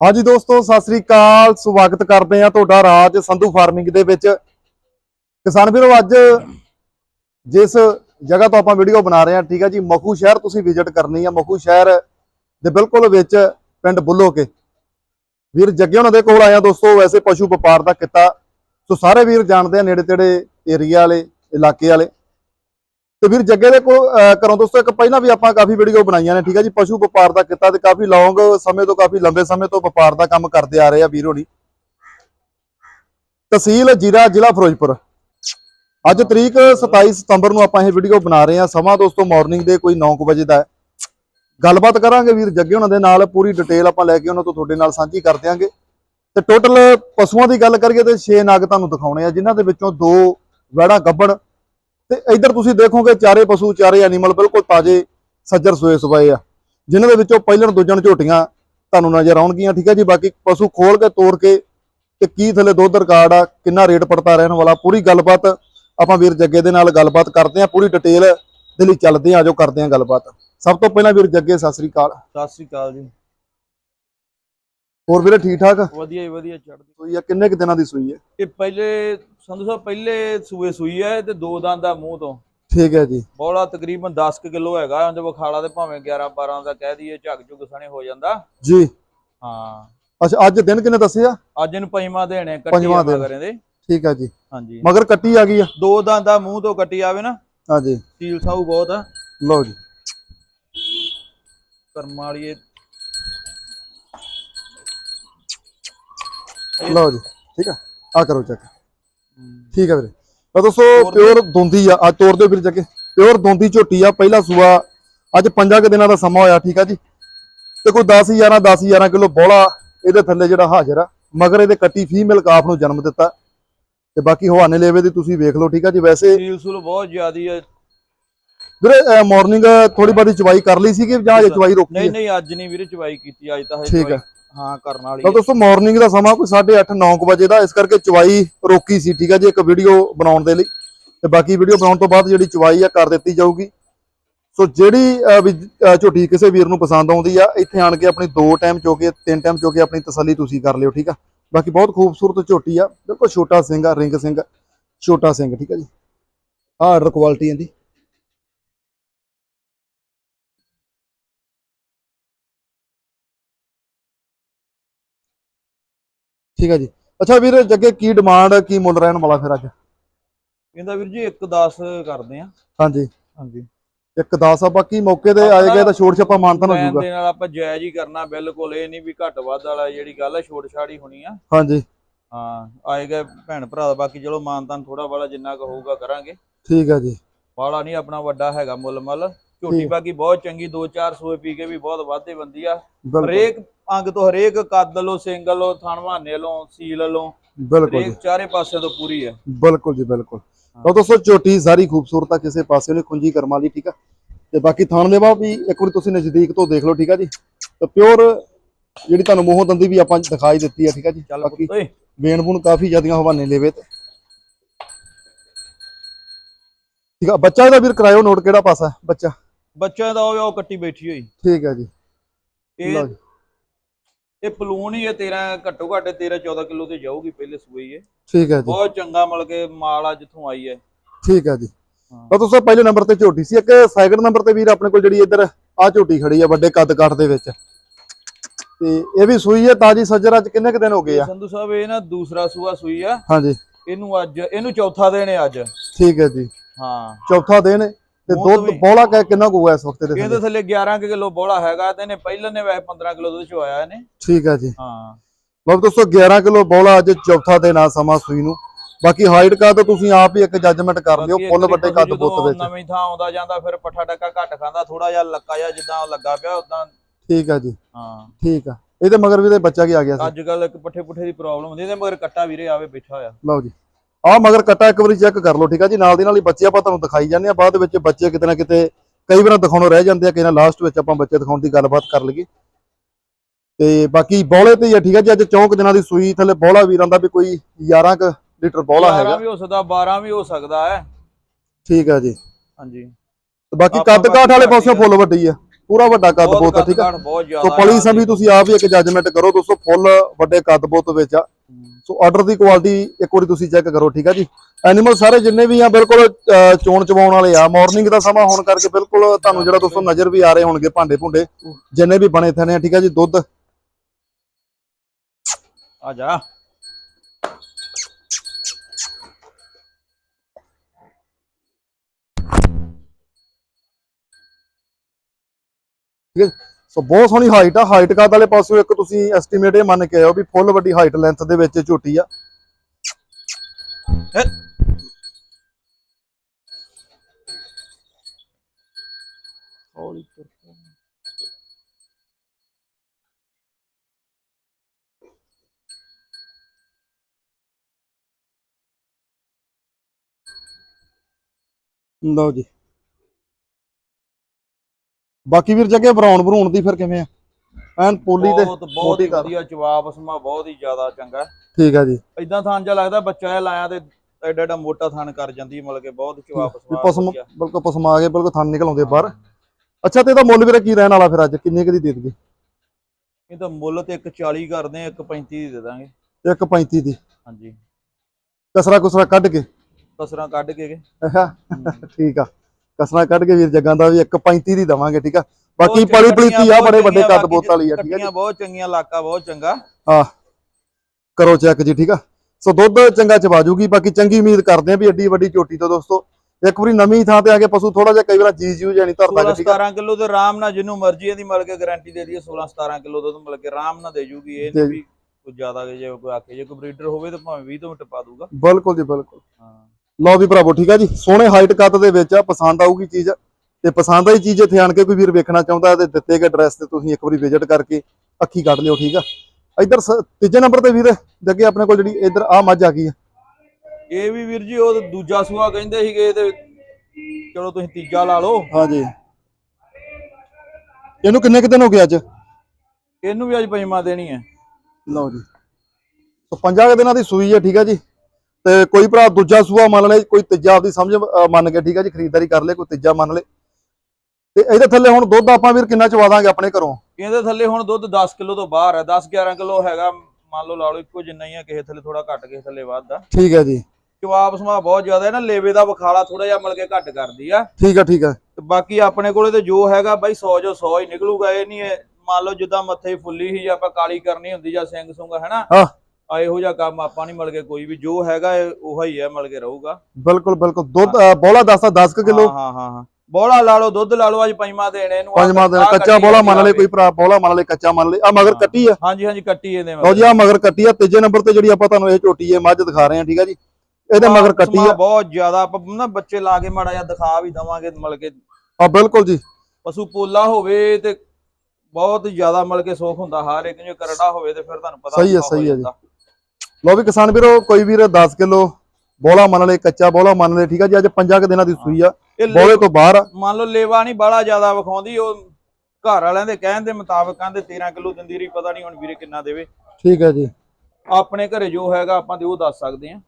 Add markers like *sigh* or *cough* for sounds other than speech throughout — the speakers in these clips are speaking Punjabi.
ਹਾਂਜੀ ਦੋਸਤੋ, ਸਤਿ ਸ੍ਰੀ ਅਕਾਲ। ਸਵਾਗਤ ਕਰਦੇ ਆ ਤੁਹਾਡਾ ਰਾਜ ਸੰਧੂ ਫਾਰਮਿੰਗ ਦੇ ਵਿੱਚ। ਕਿਸਾਨ ਵੀਰੋ, ਅੱਜ ਜਿਸ ਜਗ੍ਹਾ ਤੋਂ ਆਪਾਂ ਵੀਡੀਓ ਬਣਾ ਰਹੇ ਆ ਠੀਕ ਆ ਜੀ, ਮਖੂ ਸ਼ਹਿਰ ਤੁਸੀਂ ਵਿਜ਼ਿਟ ਕਰਨੀ ਆ। ਮਖੂ ਸ਼ਹਿਰ ਦੇ ਬਿਲਕੁਲ ਵਿੱਚ ਪਿੰਡ ਬੁੱਲੋ ਕੇ ਵੀਰ ਜੱਗੇ ਉਹਨਾਂ ਦੇ ਕੋਲ ਆਇਆ ਦੋਸਤੋ, ਵੈਸੇ ਪਸ਼ੂ ਵਪਾਰ ਦਾ ਕਿੱਤਾ। ਸੋ ਸਾਰੇ ਵੀਰ ਜਾਣਦੇ ਆ ਨੇੜੇ ਤੇੜੇ ਏਰੀਆ ਵਾਲੇ, ਇਲਾਕੇ ਵਾਲੇ। ਤੇ ਵੀਰ ਜੱਗੇ ਦੇ ਕੋਲ ਅਹ, ਘਰੋਂ ਦੋਸਤੋ ਇੱਕ ਪਹਿਲਾਂ ਵੀ ਆਪਾਂ ਕਾਫੀ ਵੀਡੀਓ ਬਣਾਈਆਂ ਨੇ ਠੀਕ ਹੈ ਜੀ? ਪਸ਼ੂ ਵਪਾਰ ਦਾ ਕੀਤਾ ਤੇ ਕਾਫੀ ਲੌਂਗ ਸਮੇਂ ਤੋਂ ਕਾਫੀ ਲੰਬੇ ਸਮੇਂ ਤੋਂ ਵਪਾਰ ਦਾ ਕੰਮ ਕਰਦੇ ਆ ਰਹੇ ਆ ਵੀਰ ਹੋਣੀ। ਤਹਿਸੀਲ ਜੀਰਾ ਜ਼ਿਲ੍ਹਾ ਫਿਰੋਜ਼ਪੁਰ। ਅੱਜ ਤਰੀਕ 27 ਸਤੰਬਰ ਨੂੰ ਆਪਾਂ ਇਹ ਵੀਡੀਓ ਬਣਾ ਰਹੇ ਆ। ਸਮਾਂ ਦੋਸਤੋ ਮਾਰਨਿੰਗ ਦੇ ਕੋਈ 9 ਵਜੇ ਦਾ ਗੱਲਬਾਤ ਕਰਾਂਗੇ ਵੀਰ ਜੱਗੇ ਉਹਨਾਂ ਦੇ ਨਾਲ ਪੂਰੀ ਡਿਟੇਲ ਆਪਾਂ ਲੈ ਕੇ ਉਹਨਾਂ ਤੋਂ ਤੁਹਾਡੇ ਨਾਲ ਸਾਂਝੀ ਕਰ ਦਿਆਂਗੇ। ਤੇ ਟੋਟਲ ਪਸ਼ੂਆਂ ਦੀ ਗੱਲ ਕਰੀਏ ਤੇ 6 ਨਾਗ ਤੁਹਾਨੂੰ ਦਿਖਾਉਣੇ ਆ ਜਿਨ੍ਹਾਂ ਦੇ ਵਿੱਚੋਂ ਦੋ ਵੜਾ ਗੱਬੜ ਤੇ ਇੱਧਰ ਤੁਸੀਂ ਦੇਖੋਗੇ ਚਾਰੇ ਪਸ਼ੂ, ਚਾਰੇ ਐਨੀਮਲ ਬਿਲਕੁਲ ਤਾਜ਼ੇ ਸੱਜਰ ਸੋਏ ਸਵਾਏ ਆ। ਜਿਨ੍ਹਾਂ ਦੇ ਵਿੱਚੋਂ ਪਹਿਲਣ ਦੂਜਣ ਝੋਟੀਆਂ ਤੁਹਾਨੂੰ ਨਜ਼ਰ ਆਉਣਗੀਆਂ, ਠੀਕ ਹੈ ਜੀ? ਬਾਕੀ ਪਸ਼ੂ ਖੋਲ ਕੇ, ਤੋੜ ਕੇ ਤੇ ਕੀ ਥੱਲੇ ਦੁੱਧ ਰਿਕਾਰਡ ਆ, ਕਿੰਨਾ ਰੇਟ ਪੜਤਾ ਰਹਿਣ ਵਾਲਾ, ਪੂਰੀ ਗੱਲਬਾਤ ਆਪਾਂ ਵੀਰ ਜੱਗੇ ਦੇ ਨਾਲ ਗੱਲਬਾਤ ਕਰਦੇ ਆ ਪੂਰੀ ਡਿਟੇਲ ਦੇ ਲਈ ਚੱਲਦੇ ਆ ਜੋ ਕਰਦੇ ਆ ਗੱਲਬਾਤ। ਸਭ ਤੋਂ ਪਹਿਲਾਂ ਵੀਰ ਜੱਗੇ, ਸਤਿ ਸ੍ਰੀ ਅਕਾਲ। ਸਤਿ ਸ੍ਰੀ ਅਕਾਲ ਜੀ। ਹੋਰ ਵੀਰੇ ਠੀਕ ਠਾਕ? ਵਧੀਆ ਹੀ ਵਧੀਆ ਚੜ੍ਹਦੀ। ਸੂਈ ਆ ਕਿੰਨੇ ਕੁ ਦਿਨਾਂ ਦੀ ਸੂਈ ਹੈ? ਇਹ ਪਹਿਲੇ ਸੰਧੂ ਸਾਹਿਬ ਪਹਿਲੇ ਸੂਏ ਸੂਈ ਹੈ ਤੇ ਦੋ ਦੰਦ ਦਾ ਮੂੰਹ ਤੋਂ। ਠੀਕ ਹੈ ਜੀ। ਬੋਲਾ ਤਕਰੀਬਨ 10 ਕਿਲੋ ਹੈਗਾ ਉਹਦੇ ਬਖਾਲਾ ਤੇ ਭਾਵੇਂ 11 12 ਦਾ ਕਹਿ ਦਈਏ ਝੱਗ ਝੁਗ ਸਣੇ ਹੋ ਜਾਂਦਾ। ਜੀ। ਹਾਂ। ਅੱਛਾ ਅੱਜ ਦਿਨ ਕਿੰਨੇ ਦੱਸੇ ਆ? ਅੱਜ ਇਹਨੂੰ ਪੰਜਵਾਂ ਦੇਣੇ ਕੱਟੀ। ਮਗਰ ਇਹਦੇ। ਠੀਕ ਹੈ ਜੀ। ਹਾਂਜੀ। ਮਗਰ ਕੱਟੀ ਆ ਗਈ ਆ? ਦੋ ਦੰਦ ਦਾ ਮੂੰਹ ਤੋਂ ਕੱਟੀ ਆਵੇ ਨਾ। ਹਾਂਜੀ। ਸੀਲ ਸਾਊ ਬਹੁਤ ਆ। ਲਓ ਜੀ। ਕਰਮਾਂ ਵਾਲੀ ਇਹ ਲਓ ਜੀ ਠੀਕ ਆ। ਆ ਕਰੋ ਚੈੱਕ ਠੀਕ ਆ ਵੀਰੇ। ਤਾਂ ਦੋਸਤੋ। ਪਿਓਰ ਦੁੰਦੀ ਆ। ਅੱਜ ਤੋੜ ਦਿਓ ਵੀਰ ਜੱਗੇ ਪਿਓਰ ਦੁੰਦੀ ਝੋਟੀ ਆ ਪਹਿਲਾ ਸੂਆ। ਅੱਜ ਪੰਜਾਂ ਕੁ ਦਿਨਾਂ ਦਾ ਸਮਾਂ ਹੋਇਆ ਠੀਕ ਆ ਜੀ। ਤੇ ਕੋਈ 10 11 10 11 ਕਿਲੋ ਬੋਲਾ ਇਹਦੇ ਥੱਲੇ ਜਿਹੜਾ ਹਾਜ਼ਰ ਆ। ਮਗਰ ਇਹਦੇ ਕੱਟੀ ਫੀਮੇਲ ਕਾਫ ਨੂੰ ਜਨਮ ਦਿੱਤਾ। ਤੇ ਬਾਕੀ ਹਵਾਨੇ ਲੇਵੇ ਦੀ ਤੁਸੀਂ ਵੇਖ ਲਓ ਠੀਕ ਆ ਜੀ। ਵੈਸੇ ਸੀਲ ਸੂਲ ਬਹੁਤ ਜ਼ਿਆਦੀ ਹੈ ਵੀਰੇ ਮਾਰਨਿੰਗ ਥੋੜੀ ਬਾਦੀ ਚਵਾਈ ਕਰ ਲਈ ਸੀ ਕਿ ਜਾਂ ਅਜੇ ਚਵਾਈ ਰੋਕੀ ਨਹੀਂ ਨਹੀਂ ਅੱਜ ਨਹੀਂ ਵੀਰੇ ਚਵਾਈ ਕੀਤੀ ਅੱਜ ਤਾਂ ਹਜੇ ਠੀਕ ਆ। ਹਾਂ ਕਰਨ ਵਾਲੀ ਤਾਂ। ਦੋਸਤੋ ਮਾਰਨਿੰਗ ਦਾ ਸਮਾਂ ਕੋਈ 8:30 9 ਵਜੇ ਦਾ ਇਸ ਕਰਕੇ ਚਵਾਈ ਰੋਕੀ ਸੀ ਠੀਕ ਆ ਜੀ ਇੱਕ ਵੀਡੀਓ ਬਣਾਉਣ ਦੇ ਲਈ। ਤੇ ਬਾਕੀ ਵੀਡੀਓ ਬਣਾਉਣ ਤੋਂ ਬਾਅਦ ਜਿਹੜੀ ਚਵਾਈ ਆ ਕਰ ਦਿੱਤੀ ਜਾਊਗੀ। ਸੋ ਜਿਹੜੀ ਝੋਟੀ ਕਿਸੇ ਵੀਰ ਨੂੰ ਪਸੰਦ ਆਉਂਦੀ ਆ ਇੱਥੇ ਆਣ ਕੇ ਆਪਣੀ ਦੋ ਟਾਈਮ ਚੋਕੇ ਤਿੰਨ ਟਾਈਮ ਚੋਕੇ ਆਪਣੀ ਤਸੱਲੀ ਤੁਸੀਂ ਕਰ ਲਿਓ ਠੀਕ ਆ। ਬਾਕੀ ਬਹੁਤ ਖੂਬਸੂਰਤ ਝੋਟੀ ਆ ਬਿਲਕੁਲ ਛੋਟਾ ਸਿੰਘ ਆ ਰਿੰਗ ਸਿੰਘ ਛੋਟਾ ਸਿੰਘ ਠੀਕ ਆ ਜੀ। ਆਹ ਆਰਡਰ ਕੁਆਲਿਟੀ ਇਹਦੀ। ਠੀਕ ਆ ਜੀ। ਅੱਛਾ ਵੀਰ ਜੱਗੇ ਕੀ ਡਿਮਾਂਡ ਕੀ ਮੁੱਲ ਰਹਿਣ ਵਾਲਾ ਫਿਰ ਅੱਜ? ਕਹਿੰਦਾ ਵੀਰ ਜੀ 1 10 ਕਰਦੇ ਆ ਹਾਂਜੀ। ਹਾਂਜੀ। ਇੱਕ 10 ਆ ਬਾਕੀ ਮੌਕੇ ਤੇ ਆਏ ਗਏ ਤਾਂ ਛੋੜ ਛੱਪਾ ਮਾਨਤਨ ਹੋ ਜਾਊਗਾ ਦੇ ਨਾਲ ਆਪਾਂ ਜਾਇਜ਼ ਹੀ ਕਰਨਾ ਬਿਲਕੁਲ। ਇਹ ਨਹੀਂ ਵੀ ਘੱਟ ਵੱਧ ਵਾਲਾ ਜਿਹੜੀ ਗੱਲ ਹੈ ਛੋਟ ਛਾੜੀ ਹੋਣੀ ਆ। ਹਾਂਜੀ। ਹਾਂ ਆਏ ਗਏ ਭੈਣ ਭਰਾ ਦਾ ਬਾਕੀ ਚਲੋ ਮਾਨਤਾਨ ਥੋੜਾ ਬਾਲਾ ਜਿੰਨਾ ਕੁ ਹੋਊਗਾ ਕਰਾਂਗੇ। ਠੀਕ ਆ ਜੀ। ਬਾਲਾ ਨਹੀਂ ਆਪਣਾ ਵੱਡਾ ਹੈਗਾ ਮੁੱਲ ਮੱਲ ਝੋਟੀ। ਬਾਕੀ ਬਹੁਤ ਚੰਗੀ 2-4 ਸੂਏ ਪੀ ਕੇ ਵੀ ਬਹੁਤ ਵਾਧੇ ਬੰਦੀ ਆ। ਹਰੇਕ ਅੰਗ ਤੋਂ ਹਰੇਕ ਕੱਦ ਲੋ ਸਿੰਗਲ ਲੋ ਥਣਵਾਨੇ ਲੋ ਸੀਲ ਲੋ ਬਿਲਕੁਲ ਹਰੇਕ ਚਾਰੇ ਪਾਸੇ ਤੋਂ ਪੂਰੀ ਹੈ ਬਿਲਕੁਲ ਜੀ ਬਿਲਕੁਲ। ਤਾਂ ਦੋਸਤੋ ਝੋਟੀ ਸਾਰੀ ਖੂਬਸੂਰਤ ਆ ਕਿਸੇ ਪਾਸੇ ਨਹੀਂ ਕੁੰਜੀ ਕਰਮਾ ਲਈ ਠੀਕ ਆ? ਤੇ ਬਾਕੀ ਥਾਣ ਦੇਵਾ ਵੀ ਇੱਕ ਵਾਰੀ ਤੁਸੀਂ ਨਜ਼ਦੀਕ ਤੋਂ ਦੇਖ ਲਓ ਠੀਕ ਆ ਜੀ? ਤੇ ਪਿਓਰ ਜਿਹੜੀ ਤੁਹਾਨੂੰ ਮੂੰਹੋਂ ਦੰਦੀ ਵੀ ਆਪਾਂ ਦਿਖਾਈ ਦਿੱਤੀ ਆ ਠੀਕ ਆ ਜੀ? ਚੱਲ ਬਾਕੀ ਵੇਣ ਬੂਣ ਕਾਫੀ ਜ਼ਿਆਦੀਆਂ ਹਵਾਨੇ ਲੈਵੇ ਤੇ। ਠੀਕ ਆ ਬੱਚਾ ਇਹਦਾ ਵੀਰ ਕਰਾਇਓ ਨੋਟ ਕਿਹੜਾ ਪਾਸਾ? ਬੱਚਾ? ਬੱਚਿਆਂ ਦਾ ਉਹ ਕੱਟੀ ਬੈਠੀ ਹੋਈ। ਠੀਕ ਆ ਜੀ। ਇਹ ਲਓ ਜੀ। ਇਹ ਪਲੂਨ ਹੀ ਹੈ 13 ਘੱਟੋ ਘੱਟ 13 14 ਕਿਲੋ ਤੇ ਜਾਊਗੀ ਪਹਿਲੇ ਸੂਏ ਹੀ ਇਹ। ਠੀਕ ਹੈ ਜੀ। ਬਹੁਤ ਚੰਗਾ ਮਿਲ ਕੇ ਮਾਲ ਆ ਜਿੱਥੋਂ ਆਈ ਹੈ। ਠੀਕ ਹੈ ਜੀ। ਹਾਂ। ਤਾਂ ਦੋਸਤੋ ਪਹਿਲੇ ਨੰਬਰ ਤੇ ਝੋਟੀ ਸੀ ਇੱਕ ਸੈਕਿੰਡ ਨੰਬਰ ਤੇ ਵੀਰ ਆਪਣੇ ਕੋਲ ਜਿਹੜੀ ਇੱਧਰ ਆ ਝੋਟੀ ਖੜੀ ਆ ਵੱਡੇ ਕੱਦ ਕਾਠ ਦੇ ਵਿੱਚ। ਤੇ ਇਹ ਵੀ ਸੂਈ ਹੈ ਤਾਜੀ ਸੱਜਰ ਅੱਜ ਕਿੰਨੇ ਕੁ ਦਿਨ ਹੋ ਗਏ ਆ? ਸੰਧੂ ਸਾਹਿਬ ਇਹ ਨਾ ਦੂਸਰਾ ਸੂਆ ਸੂਈ ਆ। ਹਾਂਜੀ। ਇਹਨੂੰ ਅੱਜ ਇਹਨੂੰ ਚੌਥਾ ਦਿਨ ਹੈ ਅੱਜ। ਠੀਕ ਹੈ ਜੀ। ਹਾਂ। ਚੌਥਾ ਦਿਨ ਹੈ ਤੇ ਦੁੱਧ। ਬੋਲਾ ਕਹਿ ਕਿੰਨਾ ਕੁ ਇਸ ਵਕਤ ਦੇ ਇਹਦੇ ਥੱਲੇ? 11 ਕੁ ਕਿਲੋ ਬੋਲਾ ਹੈਗਾ ਤੇ ਇਹਨੇ ਪਹਿਲਾਂ ਨੇ ਵੈਸੇ 15 ਕਿਲੋ ਦੁੱਧ ਚੋਇਆ ਇਹਨੇ। ਠੀਕ ਹੈ ਜੀ। ਹਾਂ। ਲਓ ਦੋਸਤੋ 11 ਕਿਲੋ ਬੋਲਾ ਅੱਜ ਚੌਥਾ ਦਿਨ ਆ ਸਮਾਂ ਸੂਈ ਨੂੰ। ਬਾਕੀ ਹਾਈਟ ਕਾ ਤਾਂ ਤੁਸੀਂ ਆਪ ਹੀ ਇੱਕ ਜੱਜਮੈਂਟ ਕਰ ਲਿਓ ਫੁੱਲ ਵੱਡੇ ਕੱਦ ਬੁੱਤ ਵਿੱਚ। ਨਵੀਂ ਥਾਂ ਆਉਂਦਾ ਜਾਂਦਾ ਫਿਰ ਪੱਠਾ ਡੱਕਾ ਘੱਟ ਖਾਂਦਾ ਥੋੜਾ ਜਿਹਾ ਲੱਕਾ ਜਿਹਾ ਜਿੱਦਾਂ ਲੱਗਾ ਪਿਆ ਉਦਾਂ ਠੀਕ ਹੈ ਜੀ। ਹਾਂ। ਠੀਕ ਆ। ਇਹਦੇ ਮਗਰ ਵੀ ਤੇ ਬੱਚਾ ਕੀ ਆ ਗਿਆ ਸੀ। ਅੱਜ ਕੱਲ ਇੱਕ ਪੱਠੇ ਪੁੱਠੇ ਦੀ ਪ੍ਰੋਬਲਮ ਹੁੰਦੀ ਤੇ ਮਗਰ ਕੱਟਾ ਵੀਰੇ ਆਵੇ ਬੈਠਾ ਹੋਇਆ। ਲਓ ਜੀ। ਆ ਮਗਰ ਕੱਟਾ ਇੱਕ ਵਾਰੀ ਚੈੱਕ ਕਰ ਲਓ ਠੀਕ ਆ ਜੀ? ਨਾਲ ਦੀ ਨਾਲ ਹੀ ਬੱਚੇ ਆਪਾਂ ਤੁਹਾਨੂੰ ਦਿਖਾਈ ਜਾਂਦੇ ਆ। ਬਾਅਦ ਵਿੱਚ ਬੱਚੇ ਕਿਤੇ ਨਾ ਕਿਤੇ ਕਈ ਵਾਰ ਦਿਖਾਉਣੋਂ ਰਹਿ ਜਾਂਦੇ ਆ ਕਿ ਨਾ ਲਾਸਟ ਵਿੱਚ ਆਪਾਂ ਬੱਚੇ ਦਿਖਾਉਣ ਦੀ ਗੱਲਬਾਤ ਕਰ ਲਈਏ। ਤੇ ਬਾਕੀ ਬੌਲੇ ਤੇ ਹੀ ਆ ਠੀਕ ਆ ਜੀ? ਅੱਜ ਚੌਂਕ ਦਿਨਾਂ ਦੀ ਸੂਈ ਥੱਲੇ ਬੌਲਾ ਵੀਰਾਂ ਦਾ ਵੀ ਕੋਈ 11 ਕ ਲੀਟਰ ਬੌਲਾ 11 ਹੈਗਾ। ਵੀ ਹੋ ਸਕਦਾ 12 ਵੀ ਹੋ ਸਕਦਾ ਹੈ। ਠੀਕ ਆ ਜੀ। ਹਾਂਜੀ। ਤੇ ਬਾਕੀ ਕੱਦ ਕਾਠ ਵਾਲੇ ਪਾਸੇ ਫੁੱਲ ਵੱਡੀ ਆ। ਪੂਰਾ ਵੱਡਾ ਕੱਦ ਬਹੁਤ ਬੋਤ ਆ ਠੀਕ ਆ? ਬਹੁਤ ਸੋ ਜ਼ਿਆਦਾ ਪਲੀ ਆ। ਸਮੀ ਤੁਸੀਂ ਆਪ ਹੀ ਇੱਕ ਜੱਜਮੈਂਟ ਕਰੋ ਦੋਸਤੋ ਫੁੱਲ ਵੱਡੇ ਕੱਦ ਬੋਤ ਵਿੱਚ ਆ। ਸੋ ਆਰਡਰ ਦੀ ਕੁਆਲਿਟੀ ਇੱਕ ਵਾਰੀ ਤੁਸੀਂ ਚੈੱਕ ਕਰੋ ਠੀਕ ਆ ਜੀ? ਐਨੀਮਲ ਸਾਰੇ ਜਿੰਨੇ ਵੀ ਆ ਬਿਲਕੁਲ ਚੋਣ ਚਵਾਉਣ ਵਾਲੇ ਆ। ਮਾਰਨਿੰਗ ਦਾ ਸਮਾਂ ਹੋਣ ਕਰਕੇ ਬਿਲਕੁਲ ਤੁਹਾਨੂੰ ਜਿਹੜਾ ਦੋਸਤੋ ਨਜ਼ਰ ਵੀ ਆ ਰਹੇ ਹੋਣਗੇ ਭਾਂਡੇ ਭੁੰਡੇ ਜਿੰਨੇ ਵੀ ਬਣੇ ਥਨੇ ਆ ਠੀਕ ਆ ਜੀ? ਦੁੱਧ। ਆ ਜਾ। ਸੋ ਬਹੁਤ ਸੋਹਣੀ ਹਾਈਟ ਆ ਹਾਈਟ ਕੱਦ ਵਾਲੇ ਪਾਸੋਂ ਇੱਕ ਤੁਸੀਂ ਐਸਟੀਮੇਟ ਇਹ ਮੰਨ ਕੇ ਆਓ ਵੀ ਫੁੱਲ ਵੱਡੀ ਹਾਈਟ ਲੈਂਥ ਦੇ ਵਿੱਚ ਝੋਟੀ ਆ ਹੈਂ। ਹੌਲੀ। ਲਓ ਜੀ ਬਾਕੀ ਵੀਰ ਜੱਗੇ ਬਰਾਉਨ ਬਰੂਣ ਦੀ ਫਿਰ ਕਿਵੇਂ ਆ? ਐਨ ਪੋਲੀ ਤੇ ਬਹੁਤ ਹੀ। ਵਧੀਆ ਜਵਾਬ ਸਮਾ ਬਹੁਤ ਹੀ ਜ਼ਿਆਦਾ ਚੰਗਾ। ਠੀਕ ਆ ਜੀ। ਇਦਾਂ ਥਾਂ ਜਿਹਾ ਲੱਗਦਾ ਬੱਚਾ ਜਿਹਾ ਲਾਇਆ ਤੇ ਐਡਾ ਐਡਾ ਮੋਟਾ ਥਾਨ ਕਰ ਜਾਂਦੀ ਮਤਲਬ ਕਿ ਬਹੁਤ ਜਵਾਬ ਸਮਾ ਪਸਮ। ਬਿਲਕੁਲ ਪਸਮਾ ਕੇ ਬਿਲਕੁਲ ਥਣ ਨਿਕਲ ਆਉਂਦੇ ਬਾਹਰ। ਅੱਛਾ ਤੇ ਇਹਦਾ ਮੁੱਲ ਵੀਰੇ ਕੀ ਰਹਿਣ ਵਾਲਾ ਫਿਰ ਅੱਜ? ਕਿੰਨੇ ਕੁ ਦੀ ਦੇ ਦਈਏ? ਇਹ ਤਾਂ ਮੁੱਲ ਤੇ 140 ਕਰਦੇ ਆ 135 ਦੀ ਦੇ ਦਾਂਗੇ। 1.35 ਦੀ। ਹਾਂਜੀ। ਕਸਰਾ ਕੁਸਰਾ ਕੱਢ ਕੇ? ਕਸਰਾਂ ਕੱਢ ਕੇ ਠੀਕ ਆ। ਕਸਰਾ ਕੱਢ ਕੇ ਵੀਰ ਜੱਗਾਂ ਦਾ ਵੀ 1.35 ਦੀ ਦਵਾਂਗੇ ਠੀਕ ਆ? ਬਾਕੀ ਪਲੀ ਪਲੀਤੀ ਆ ਬੜੇ ਵੱਡੇ ਕੱਦ ਬੋਤ ਵਾਲੀ ਆ ਠੀਕ ਆ ਜੀ? ਬਹੁਤ ਚੰਗੀਆਂ ਇਲਾਕਾ ਬਹੁਤ ਚੰਗਾ। ਆ ਕਰੋ ਚੈੱਕ ਜੀ ਠੀਕ ਆ? ਸੋ ਦੁੱਧ ਚੰਗਾ ਚਵਾ ਜੂਗੀ ਬਾਕੀ ਚੰਗੀ ਉਮੀਦ ਕਰਦੇ ਆ ਵੀ ਏਡੀ ਵੱਡੀ ਝੋਟੀ ਤੋਂ ਦੋਸਤੋ ਇੱਕ ਵਾਰੀ ਨਵੀਂ ਥਾਂ ਤੇ ਆ ਕੇ ਪਸ਼ੂ ਥੋੜਾ ਜਿਹਾ ਕਈ ਵਾਰ ਜੀ ਜੂ ਜਾਣੀ ਧਰਦਾ 16 ਠੀਕ ਆ? 17 ਕਿਲੋ ਤੇ ਆਰਾਮ ਨਾਲ ਜਿਹਨੂੰ ਮਰਜ਼ੀ ਇਹਦੀ ਮਿਲ ਕੇ ਗਾਰੰਟੀ ਦੇ ਦਈਏ 16 17 ਕਿਲੋ ਦੁੱਧ ਮਿਲ ਕੇ ਆਰਾਮ ਨਾਲ ਦੇ ਜੂਗੀ ਇਹ ਵੀ ਕੋਈ ਜ਼ਿਆਦਾ ਜੇ ਕੋਈ ਆਖੇ ਜੇ ਕੋਈ ਬਰੀਡਰ ਹੋਵੇ ਤਾਂ ਭਾਵੇਂ 20 ਤੋਂ ਟਪਾ ਦੂਗਾ ਬਿਲਕੁਲ ਜੀ ਬਿਲਕੁਲ। ਹਾਂ। ਲਓ ਵੀ ਭਰਾਵੋ ਠੀਕ ਆ ਜੀ? ਸੋਹਣੇ ਹਾਈਟ ਕੱਦ ਦੇ ਵਿੱਚ ਆ ਪਸੰਦ ਆਊਗੀ ਚੀਜ਼। ਤੇ ਪਸੰਦ ਆਈ ਚੀਜ਼ ਇੱਥੇ ਆਣ ਕੇ ਕੋਈ ਵੀਰ ਵੇਖਣਾ ਚਾਹੁੰਦਾ ਤੇ ਦਿੱਤੇ ਗਏ ਐਡਰੈਸ ਤੇ ਤੁਸੀਂ ਇੱਕ ਵਾਰੀ ਵਿਜ਼ਿਟ ਕਰਕੇ ਅੱਖੀ ਕੱਢ ਲਿਓ ਠੀਕ ਆ? ਇੱਧਰ ਤੀਜੇ ਨੰਬਰ ਤੇ ਵੀਰ ਅੱਗੇ ਆਪਣੇ ਕੋਲ ਜਿਹੜੀ ਇੱਧਰ ਆ ਮੱਝ ਆ ਗਈ ਆ। ਇਹ ਵੀ ਵੀਰ ਜੀ ਉਹ ਦੂਜਾ ਸੂਆ ਕਹਿੰਦੇ ਸੀਗੇ ਤੇ ਚਲੋ ਤੁਸੀਂ ਤੀਜਾ ਲਾ ਲਓ। ਹਾਂਜੀ। ਇਹਨੂੰ ਕਿੰਨੇ ਕੁ ਦਿਨ ਹੋ ਗਏ ਅੱਜ? ਇਹਨੂੰ ਵੀ ਅੱਜ ਪੰਜਵਾਂ ਦੇਣੀ ਹੈ ਲਓ ਜੀ। ਸੋ 50 ਕੁ ਦਿਨਾਂ ਦੀ ਸੂਈ ਹੈ ਠੀਕ ਆ ਜੀ? ਤੇ ਕੋਈ ਭਰਾ ਦੂਜਾ ਸੂਆ ਮੰਨ ਲੈ ਕੋਈ ਤੀਜਾ ਆਪਦੀ ਸਮਝ ਮੰਨ ਕੇ ਠੀਕ ਆ ਜੀ ਖਰੀਦਦਾਰੀ ਕਰ ਲੇ ਕੋਈ ਤੀਜਾ ਮੰਨ ਲੇ। ਤੇ ਇਹਦੇ ਥੱਲੇ ਹੁਣ ਦੁੱਧ ਆਪਾਂ ਵੀਰ ਕਿੰਨਾ ਚਵਾ ਦਾਂਗੇ ਆਪਣੇ ਘਰੋਂ? ਇਹਦੇ ਥੱਲੇ ਹੁਣ ਦੁੱਧ 10 ਕਿਲੋ ਤੋਂ ਬਾਹਰ ਹੈ 10 11 ਕਿਲੋ ਹੈਗਾ ਮੰਨ ਲਓ ਲਾ ਲਓ ਇੱਕੋ ਜਿੰਨਾ ਹੀ ਆ ਕਿਸੇ ਥੱਲੇ ਥੋੜਾ ਘੱਟ ਕਿਸੇ ਥੱਲੇ ਵੱਧ ਆ। ਠੀਕ ਹੈ ਜੀ। ਜਵਾਬ ਸਮਾ ਬਹੁਤ ਜ਼ਿਆਦਾ ਹੈ ਨਾ ਲੇਵੇ ਦਾ ਵਿਖਾਲਾ ਥੋੜਾ ਜਿਹਾ ਮਿਲ ਕੇ ਘੱਟ ਕਰਦੀ ਆ। ਠੀਕ ਆ ਠੀਕ ਆ। ਤੇ ਬਾਕੀ ਆਪਣੇ ਕੋਲੇ ਤੇ ਜੋ ਹੈਗਾ ਬਾਈ 100 ਜੋ 100 ਹੀ ਨਿਕਲੂਗਾ ਇਹ ਨਹੀਂ ਮੰਨ ਲਓ ਜਿੱਦਾਂ ਮੱਥੇ ਫੁੱਲੀ ਹੀ ਆਪਾਂ ਕਾਲੀ ਕਰਨੀ ਹੁੰਦੀ ਜਾਂ ਸਿੰਘ ਸੁੰਗਾ ਹੈਨਾ ਹਾਂ। ਆ ਇਹੋ ਜਿਹਾ ਕੰਮ ਆਪਾਂ ਨਹੀਂ ਮਿਲ ਕੇ ਕੋਈ ਵੀ ਜੋ ਹੈਗਾ ਉਹੀ ਹੀ ਹੈ ਮਿਲ ਕੇ ਰਹੂਗਾ। ਬਿਲਕੁਲ ਬਿਲਕੁਲ। ਦੁੱਧ ਬੋਲਾ ਦੱਸਦਾ 10 ਕਿਲੋ। ਹਾਂ ਹਾਂ ਹਾਂ ਬੋਲਾ ਲਾ ਲਓ ਦੁੱਧ ਲਾ ਲਓ ਅੱਜ ਪੰਜਵਾਂ ਦੇਣੇ ਇਹਨੂੰ ਪੰਜਵਾਂ ਆਹ ਕੱਚਾ ਬੋਲਾ ਮੰਨ ਲੈ ਕੋਈ ਭਰਾ ਬੋਲਾ ਮੰਨ ਲੈ ਕੱਚਾ ਮੰਨ ਲੈ ਆ ਮਗਰ। ਕੱਟੀ ਆ। ਹਾਂਜੀ ਹਾਂਜੀ ਕੱਟੀ ਇਹਦੇ ਲਓ ਜੀ ਆ ਮਗਰ ਕੱਟੀ ਆ। ਤੀਜੇ ਨੰਬਰ ਤੇ ਜਿਹੜੀ ਆਪਾਂ ਤੁਹਾਨੂੰ ਇਹ ਝੋਟੀ ਹੈ ਮੱਝ ਦਿਖਾ ਰਹੇ ਹਾਂ ਠੀਕ ਆ ਜੀ। ਇਹਦੇ ਮਗਰ ਕੱਟੀ ਆ। ਬਹੁਤ ਜ਼ਿਆਦਾ ਆਪਾਂ ਨਾ ਬੱਚੇ ਲਾ ਕੇ ਮਾੜਾ ਜਿਹਾ ਦਿਖਾ ਵੀ ਦਵਾਂਗੇ ਮਿਲ ਕੇ। ਆ ਬਿਲਕੁਲ ਜੀ। ਪਸ਼ੂ ਪੋਲਾ ਹੋਵੇ ਤੇ ਬਹੁਤ ਜ਼ਿਆਦਾ ਮਿਲ ਕੇ ਸੁੱਖ ਹੁੰਦਾ ਹਰ ਇੱਕ ਨੂੰ ਕਰੜਾ ਹੋਵੇ ਤੇ ਫਿਰ ਤੁਹਾਨੂੰ ਪਤਾ ਸਹੀ ਹੋ ਸਹੀ ਹੈ ਜੀ। ਲਓ ਵੀ ਕਿਸਾਨ ਵੀਰੋ ਕੋਈ ਵੀਰ 10 ਕਿਲੋ ਬੋਲਾ ਮੰਨ ਲੈ ਕੱਚਾ ਬੋਲਾ ਮੰਨ ਲੈ ਠੀਕ ਆ ਜੀ ਅੱਜ 5 ਦਿਨਾਂ ਦੀ ਸੂਈ ਆ ਲੈ- ਬੋਲੇ ਤੋਂ ਬਾਹਰ। ਆ ਮੰਨ ਲਓ ਲੇਵਾ ਨਹੀਂ ਬਾਲਾ ਜ਼ਿਆਦਾ ਵਿਖਾਉਂਦੀ ਉਹ ਘਰ ਵਾਲਿਆਂ ਦੇ ਕਹਿਣ ਦੇ ਮੁਤਾਬਕ ਕਹਿੰਦੇ 13 ਕਿਲੋ ਦਿੰਦੀ ਰਹੀ ਪਤਾ ਨਹੀਂ ਹੁਣ ਵੀਰੇ ਕਿੰਨਾ ਦੇਵੇ। ਠੀਕ ਹੈ ਜੀ। ਆਪਣੇ ਘਰੇ ਜੋ ਹੈਗਾ ਆਪਾਂ ਤੇ ਉਹ ਦੱਸ ਸਕਦੇ ਹਾਂ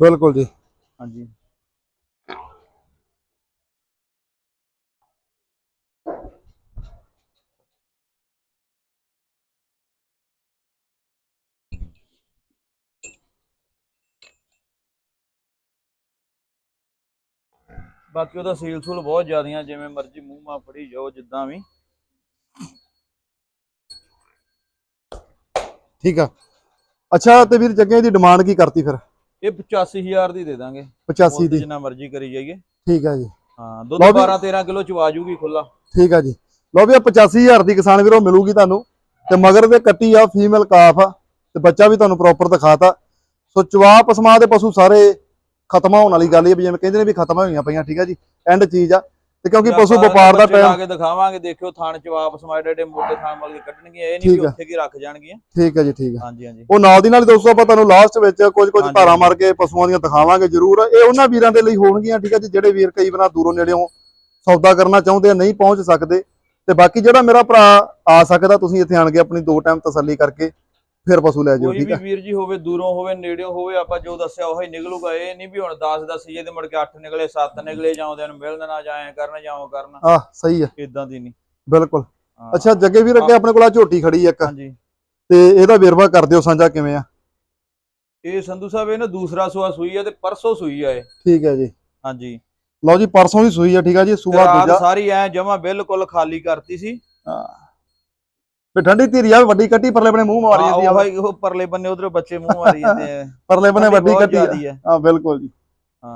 ਬਿਲਕੁਲ ਜੀ। ਹਾਂਜੀ। ਬਾਕੀ ਉਹਦਾ ਸੀਲ ਸੂਲ ਬਹੁਤ ਜ਼ਿਆਦੀਆਂ ਜਿਵੇਂ ਮਰਜ਼ੀ ਮੂੰਹ ਮਾ ਫੜੀ ਜਾਓ ਜਿੱਦਾਂ ਵੀ। ਠੀਕ ਆ। ਅੱਛਾ ਤੇ ਵੀਰ ਜੱਗੇ ਦੀ ਡਿਮਾਂਡ ਕੀ ਕਰਤੀ ਫਿਰ? ਇਹ 85000 ਦੀ ਦੇ ਦਾਂਗੇ। 85 ਮੁੱਲ ਦੀ। ਜਿੰਨਾ ਮਰਜ਼ੀ ਕਰੀ ਜਾਈਏ। ਠੀਕ ਆ ਜੀ। ਹਾਂ ਦੁੱਧ ਲਓ ਵੀ- 12 13 ਕਿਲੋ ਚਵਾ ਜੂਗੀ ਖੁੱਲਾ ਠੀਕ ਆ ਜੀ। ਲਓ ਵੀ ਇਹ 85000 ਦੀ ਕਿਸਾਨ ਵੀਰੋ ਮਿਲੂਗੀ ਤੁਹਾਨੂੰ। ਤੇ ਮਗਰ ਦੇ ਕੱਟੀ ਆ ਫੀਮੇਲ ਕਾਫ ਆ। ਤੇ ਬੱਚਾ ਵੀ ਤੁਹਾਨੂੰ ਪ੍ਰੋਪਰ ਦਿਖਾਤਾ। ਸੋ ਚਵਾ ਪਸਮਾ ਦੇ ਪਸ਼ੂ ਸਾਰੇ। ਖਤਮ ਹੋਣ ਵਾਲੀ ਗੱਲ ਹੀ ਆ ਵੀ ਜਿਵੇਂ ਕਹਿੰਦੇ ਨੇ ਵੀ ਖਤਮ ਹੋਈਆਂ ਪਈਆਂ ਠੀਕ ਆ ਜੀ? ਐਂਡ ਚੀਜ਼ ਆ। ਤੇ ਕਿਉਂਕਿ ਪਸ਼ੂ ਵਪਾਰ ਦਾ ਟਾਈਮ ਕੇ ਦਿਖਾਵਾਂਗੇ ਦੇਖਿਓ ਥਾਣ ਚ ਵਾਪਸ ਮਾੜੇ ਡੇ ਮੋਟੇ ਥਾਣ ਕੇ ਕੱਢਣਗੇ ਇਹ ਨਹੀਂ ਕਿ ਆ। ਉੱਥੇ ਕੀ ਰੱਖ ਜਾਣਗੀਆਂ। ਠੀਕ ਆ ਜੀ ਠੀਕ ਆ। ਹਾਂਜੀ ਹਾਂਜੀ। ਉਹ ਨਾਲ ਦੀ ਨਾਲ ਹੀ ਦੋਸਤੋ ਆਪਾਂ ਤੁਹਾਨੂੰ ਲਾਸਟ ਵਿੱਚ ਕੁਝ ਕੁਝ ਧਾਰਾਂ। ਮਾਰ ਕੇ ਪਸ਼ੂਆਂ ਦੀਆਂ ਦਿਖਾਵਾਂਗੇ ਜ਼ਰੂਰ। ਇਹ ਉਹਨਾਂ ਵੀਰਾਂ ਦੇ ਲਈ ਹੋਣਗੀਆਂ ਠੀਕ ਆ ਜੀ ਜਿਹੜੇ ਵੀਰ ਕਈ ਵਾਰ ਦੂਰੋਂ ਨੇੜਿਓਂ ਸੌਦਾ ਕਰਨਾ ਚਾਹੁੰਦੇ ਆ ਨਹੀਂ ਪਹੁੰਚ ਸਕਦੇ। ਤੇ ਬਾਕੀ ਜਿਹੜਾ ਮੇਰਾ ਭਰਾ ਆ ਸਕਦਾ ਤੁਸੀਂ ਇੱਥੇ ਆਣ ਕੇ ਆਪਣੀ ਦੋ ਟਾਈਮ ਤਸੱਲੀ ਕਰਕੇ ਫਿਰ ਪਸ਼ੂ ਲੈ ਜਾਓ ਕੋਈ ਠੀਕ ਵੀ ਆ। ਵੀਰ ਜੀ ਹੋਵੇ ਦੂਰੋਂ ਹੋਵੇ ਨੇੜਿਓਂ ਹੋਵੇ ਆਪਾਂ ਜੋ ਦੱਸਿਆ ਉਹੀ ਨਿਕਲੂਗਾ। ਇਹ ਨਹੀਂ ਵੀ ਹੁਣ 10 ਦਸੀਏ ਤੇ ਮੁੜ ਕੇ 8 ਨਿਕਲੇ 7 ਨਿਕਲੇ ਜਾਂ ਉਹਦੇ ਨੂੰ ਮਿਲਣ ਨਾ ਜਾਏ ਕਰਨ ਜਾਂ ਉਹ ਕਰਨ। ਆਹ ਸਹੀ ਆ। ਇਦਾਂ ਦੀ ਨਹੀਂ। ਬਿਲਕੁਲ। ਹਾਂ, ਅੱਛਾ ਜੱਗੇ ਵੀਰ ਅੱਗੇ ਆਪਣੇ ਕੋਲ ਆ ਝੋਟੀ ਖੜੀ ਆ ਇੱਕ। ਹਾਂਜੀ। ਤੇ ਇਹਦਾ ਵੇਰਵਾ ਕਰ ਦਿਓ ਸਾਂਝਾ ਕਿਵੇਂ ਆ। ਇਹ ਸੰਧੂ ਸਾਹਿਬ ਇਹ ਨਾ ਦੂਸਰਾ ਸੂਆ ਸੂਈ ਆ ਤੇ ਪਰਸੋਂ ਸੂਈ ਆ ਇਹ। ਠੀਕ ਹੈ ਜੀ। ਹਾਂਜੀ। ਲਓ ਜੀ ਪਰਸੋਂ ਦੀ ਸੂਈ ਆ ਠੀਕ ਆ ਜੀ ਤੇ ਸੂਆ ਰਾਤ ਦੂਜਾ। ਸਾਰੀ ਐ ਜਮਾ ਬਿਲਕੁਲ ਖਾਲੀ ਕਰਤੀ ਸੀ। ਤੇ ਠੰਡੀ ਧੀਰੀ ਆ ਵੱਡੀ ਕੱਟੀ ਪਰਲੇ ਬਣੇ ਮੂੰਹ ਮਾਰੀ ਜਾਂਦੀ ਆ ਉਹ ਉਹ ਪਰਲੇ ਬੰਨੇ ਉਧਰ ਬੱਚੇ ਮੂੰਹ ਮਾਰੀ ਜਾਂਦੇ ਆ। *laughs* ਪਰਲੇ ਬਣੇ ਵੱਡੀ ਕੱਟੀ ਆ। ਹਾਂ ਬਿਲਕੁਲ ਜੀ।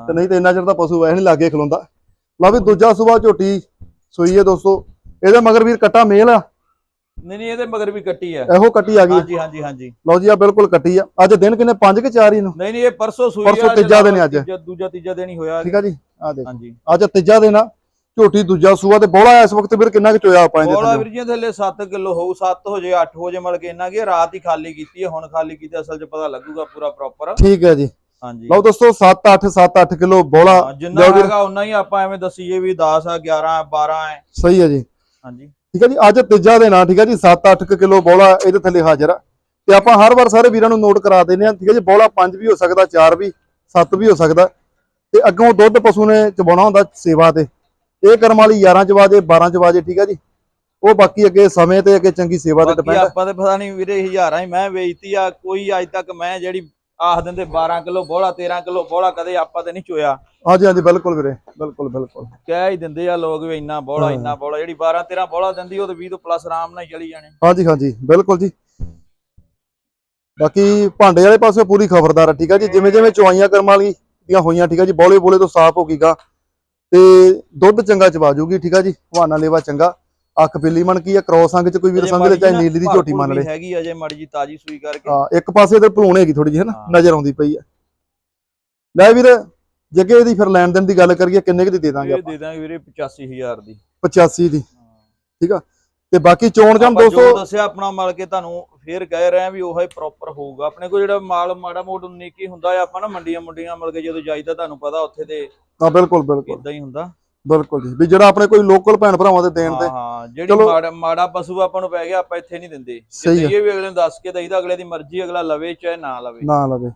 ਤੇ ਨਹੀਂ ਤੇ ਇੰਨਾ ਚਿਰ ਤਾਂ ਪਸ਼ੂ ਵੈਸੇ ਨਹੀਂ ਲਾਗੇ ਖਲੋਂਦਾ। ਲਓ ਵੀ ਦੂਜਾ ਸੂਆ ਝੋਟੀ ਸੂਈ ਹੈ ਦੋਸਤੋ। ਇਹਦੇ ਮਗਰ ਵੀਰ ਕੱਟਾ ਮੇਲ ਆ। ਨਹੀਂ ਨਹੀਂ ਇਹਦੇ ਮਗਰ ਵੀ ਕੱਟੀ ਆ। ਇਹੋ ਕੱਟੀ ਆ ਗਈ। ਹਾਂਜੀ ਹਾਂਜੀ ਹਾਂਜੀ। ਲਓ ਜੀ ਆ ਬਿਲਕੁਲ ਕੱਟੀ ਆ। ਅੱਜ ਦਿਨ ਕਿੰਨੇ? 5 ਕਿ 4 ਹੀ ਨੂੰ ਨਹੀਂ ਨਹੀਂ ਇਹ ਪਰਸੋਂ ਸੂਈ ਪਰਸੋਂ ਆ, ਤੀਜਾ ਦਿਨ ਅੱਜ। ਦੂਜਾ ਤੀਜਾ ਦਿਨ ਹੀ ਹੋਇਆ। ਠੀਕ ਆ ਜੀ? ਆ ਦੇਖ। ਹਾਂਜੀ। ਅੱਜ ਤੀਜਾ ਦਿਨ ਆ। ਝੋਟੀ ਦੂਜਾ ਸੂਆ ਤੇ ਬੋਲਾ ਇਸ ਵਕਤ ਵੀਰ ਕਿੰਨਾ ਕੁ ਚੋਇਆ ਆਪਾਂ ਇਹਦੇ ਬੋਲਾ ਵੀਰ ਜੀ ਥੱਲੇ 7 ਕਿਲੋ ਹੋਊ 7 ਹੋ ਜੇ 8 ਹੋ ਜੇ ਮਲ ਕੇ ਇੰਨਾ ਕੀ ਰਾਤ ਹੀ ਖਾਲੀ ਕੀਤੀ ਹੈ ਹੁਣ ਖਾਲੀ ਕੀਤੀ ਅਸਲ 'ਚ ਪਤਾ ਲੱਗੂਗਾ ਪੂਰਾ ਪ੍ਰੋਪਰ ਠੀਕ ਹੈ ਜੀ। ਹਾਂਜੀ। ਲਓ ਦੋਸਤੋ 7 8 7 8 ਕਿਲੋ ਬੋਲਾ। ਜਿੰਨਾ। ਹੈਗਾ ਉਨਾ ਹੀ ਆਪਾਂ ਐਵੇਂ ਦਸੀਏ ਵੀ 10 ਆ 11 ਆ 12 ਹੈ ਸਹੀ ਹੈ ਜੀ। ਹਾਂਜੀ। ਠੀਕ ਹੈ ਜੀ ਅੱਜ ਤੀਜਾ ਦਿਨ ਆ ਠੀਕ ਹੈ ਜੀ 7 8 ਕਿਲੋ ਬੋਲਾ ਇਹਦੇ ਥੱਲੇ ਹਾਜ਼ਰ ਆ। ਤੇ ਆਪਾਂ ਹਰ ਵਾਰ ਸਾਰੇ ਵੀਰਾਂ ਨੂੰ ਨੋਟ ਕਰਾ ਦਿੰਦੇ ਆ ਠੀਕ ਹੈ ਜੀ ਬੋਲਾ 5 ਵੀ ਹੋ ਸਕਦਾ 4 ਵੀ 7 ਵੀ ਹੋ ਸਕਦਾ। ਤੇ ਅੱਗੋਂ ਦੁੱਧ ਪਸ਼ੂ ਨੇ ਚਬਾਉਣਾ ਹੁੰਦਾ ਸੇਵਾ ਤੇ। ਇਹ ਕਰਮ ਵਾਲੀ 11 ਚ ਵਾਜੇ 12 ਚ ਵਾਜੇ ਠੀਕ ਹੈ ਜੀ? ਉਹ ਬਾਕੀ ਅੱਗੇ ਸਮੇਂ ਤੇ ਅੱਗੇ ਚੰਗੀ ਸੇਵਾ ਤੇ ਡਿਪੈਂਡ ਆਪਾਂ ਤੇ ਪਤਾ ਨਹੀਂ ਵੀਰੇ ਹਜ਼ਾਰਾਂ ਹੀ ਮੈਂ ਵੇਚਤੀ ਆ ਕੋਈ ਅੱਜ ਤੱਕ ਮੈਂ ਜਿਹੜੀ ਆਖ ਦਿੰਦੇ 12 ਕਿਲੋ ਬੋਲਾ 13 ਕਿਲੋ ਬੋਲਾ ਕਦੇ ਆਪਾਂ ਤੇ ਨਹੀਂ ਚੋਇਆ। ਹਾਂਜੀ ਹਾਂਜੀ ਬਿਲਕੁਲ ਵੀਰੇ ਬਿਲਕੁਲ ਬਿਲਕੁਲ। ਕਹਿ ਹੀ ਦਿੰਦੇ ਆ ਲੋਕ ਵੀ ਇੰਨਾ ਬੋਲਾ। ਇੰਨਾ ਬੋਲਾ ਜਿਹੜੀ 12 13 ਬੋਲਾ ਦਿੰਦੀ ਉਹ ਤੇ 20 ਤੋਂ ਪਲੱਸ ਆਰਾਮ ਨਾਲ ਚਲੀ ਜਾਣੇ। ਹਾਂਜੀ ਹਾਂਜੀ ਬਿਲਕੁਲ ਜੀ। ਬਾਕੀ ਭਾਂਡੇ ਵਾਲੇ ਪਾਸੇ ਪੂਰੀ ਖਬਰਦਾਰ ਆ ਠੀਕ ਹੈ ਜੀ? ਜਿਵੇਂ ਜਿਵੇਂ ਚੁਆਈਆਂ ਕਰਮ ਵਾਲੀ ਦੀਆਂ ਹੋਈਆਂ ਠੀਕ ਹੈ ਜੀ? ਬੋਲੇ ਬੋਲੇ ਤੋਂ ਸਾਫ਼ ਹੋ ਗਈਗਾ ਤੇ ਦੁੱਧ ਚੰਗਾ ਚਵਾ ਜੂਗੀ ਠੀਕ ਹੈ ਜੀ? ਹਵਾਨਾ ਲੇਵਾ ਚੰਗਾ। ਅੱਖ ਪਿੱਲੀ ਮਣ ਕੀ ਆ ਕ੍ਰੋਸ ਅੰਗ ਚ ਕੋਈ ਵੀਰ ਸਮਝ ਲੈ ਚਾਹੇ ਨੀਲੀ ਦੀ ਝੋਟੀ ਮੰਨ ਲੈ। ਹੈਗੀ ਅਜੇ ਮਾੜੀ ਜੀ ਤਾਜੀ ਸੂਈ ਕਰਕੇ। ਹਾਂ ਇੱਕ ਪਾਸੇ ਤੇ ਭਲੂਣ ਹੈਗੀ ਥੋੜੀ ਜਿਹੀ ਹੈ ਨਾ। ਨਜ਼ਰ ਆਉਂਦੀ ਪਈ ਆ। ਲੈ ਵੀਰ ਜੱਗੇ ਇਹਦੀ ਫਿਰ ਲੈਣ ਦੇਣ ਦੀ ਗੱਲ ਕਰੀਏ ਕਿੰਨੇ ਕੁ ਦੀ ਦੇ ਦਾਂਗੇ ਆਪਾਂ? ਦੇ ਦਾਂਗੇ ਵੀਰੇ 85000 ਦੀ। 85 ਦੀ ਤੇ ਬਾਕੀ ਚੋਣ ਜਾਮ ਦੋਸਤੋ ਦੱਸਿਆ ਆਪਣਾ ਮਲ ਕੇ ਤੁਹਾਨੂੰ ਫੇਰ ਕਹਿ ਰਹੇ ਆ ਵੀ ਉਹ ਹੀ ਪ੍ਰੋਪਰ ਹੋਊਗਾ। ਆਪਣੇ ਕੋਲ ਜਿਹੜਾ ਮਾਲ ਮਾੜਾ ਮੋੜ ਨਿੱਕੀ ਹੁੰਦਾ ਆ ਆਪਾਂ ਨਾ ਮੰਡੀਆਂ ਮੁੰਡੀਆਂ ਮਲ ਕੇ ਜਦੋਂ ਜਾਈਦਾ ਤੁਹਾਨੂੰ ਪਤਾ ਉੱਥੇ ਤੇ ਹਾਂ ਬਿਲਕੁਲ ਬਿਲਕੁਲ। ਇਦਾਂ ਹੀ ਹੁੰਦਾ। ਬਿਲਕੁਲ ਜੀ। ਵੀ ਜਿਹੜਾ ਆਪਣੇ ਕੋਈ ਲੋਕਲ ਭੈਣ ਭਰਾਵਾਂ ਦੇ ਦੇਣ ਤੇ ਹਾਂ ਜਿਹੜੀ। ਮਾੜਾ ਮਾੜਾ ਪਸ਼ੂ ਆਪਾਂ ਨੂੰ ਪੈ ਗਿਆ ਆਪਾਂ ਇੱਥੇ ਨਹੀਂ ਦਿੰਦੇ। ਇਹ ਵੀ ਅਗਲੇ ਨੂੰ ਦੱਸ ਕੇ ਦਈਦਾ ਅਗਲੇ ਦੀ ਮਰਜ਼ੀ ਅਗਲਾ ਲਵੇ ਚਾਹੇ ਨਾ ਲਵੇ। ਨਾ ਲਵੇ।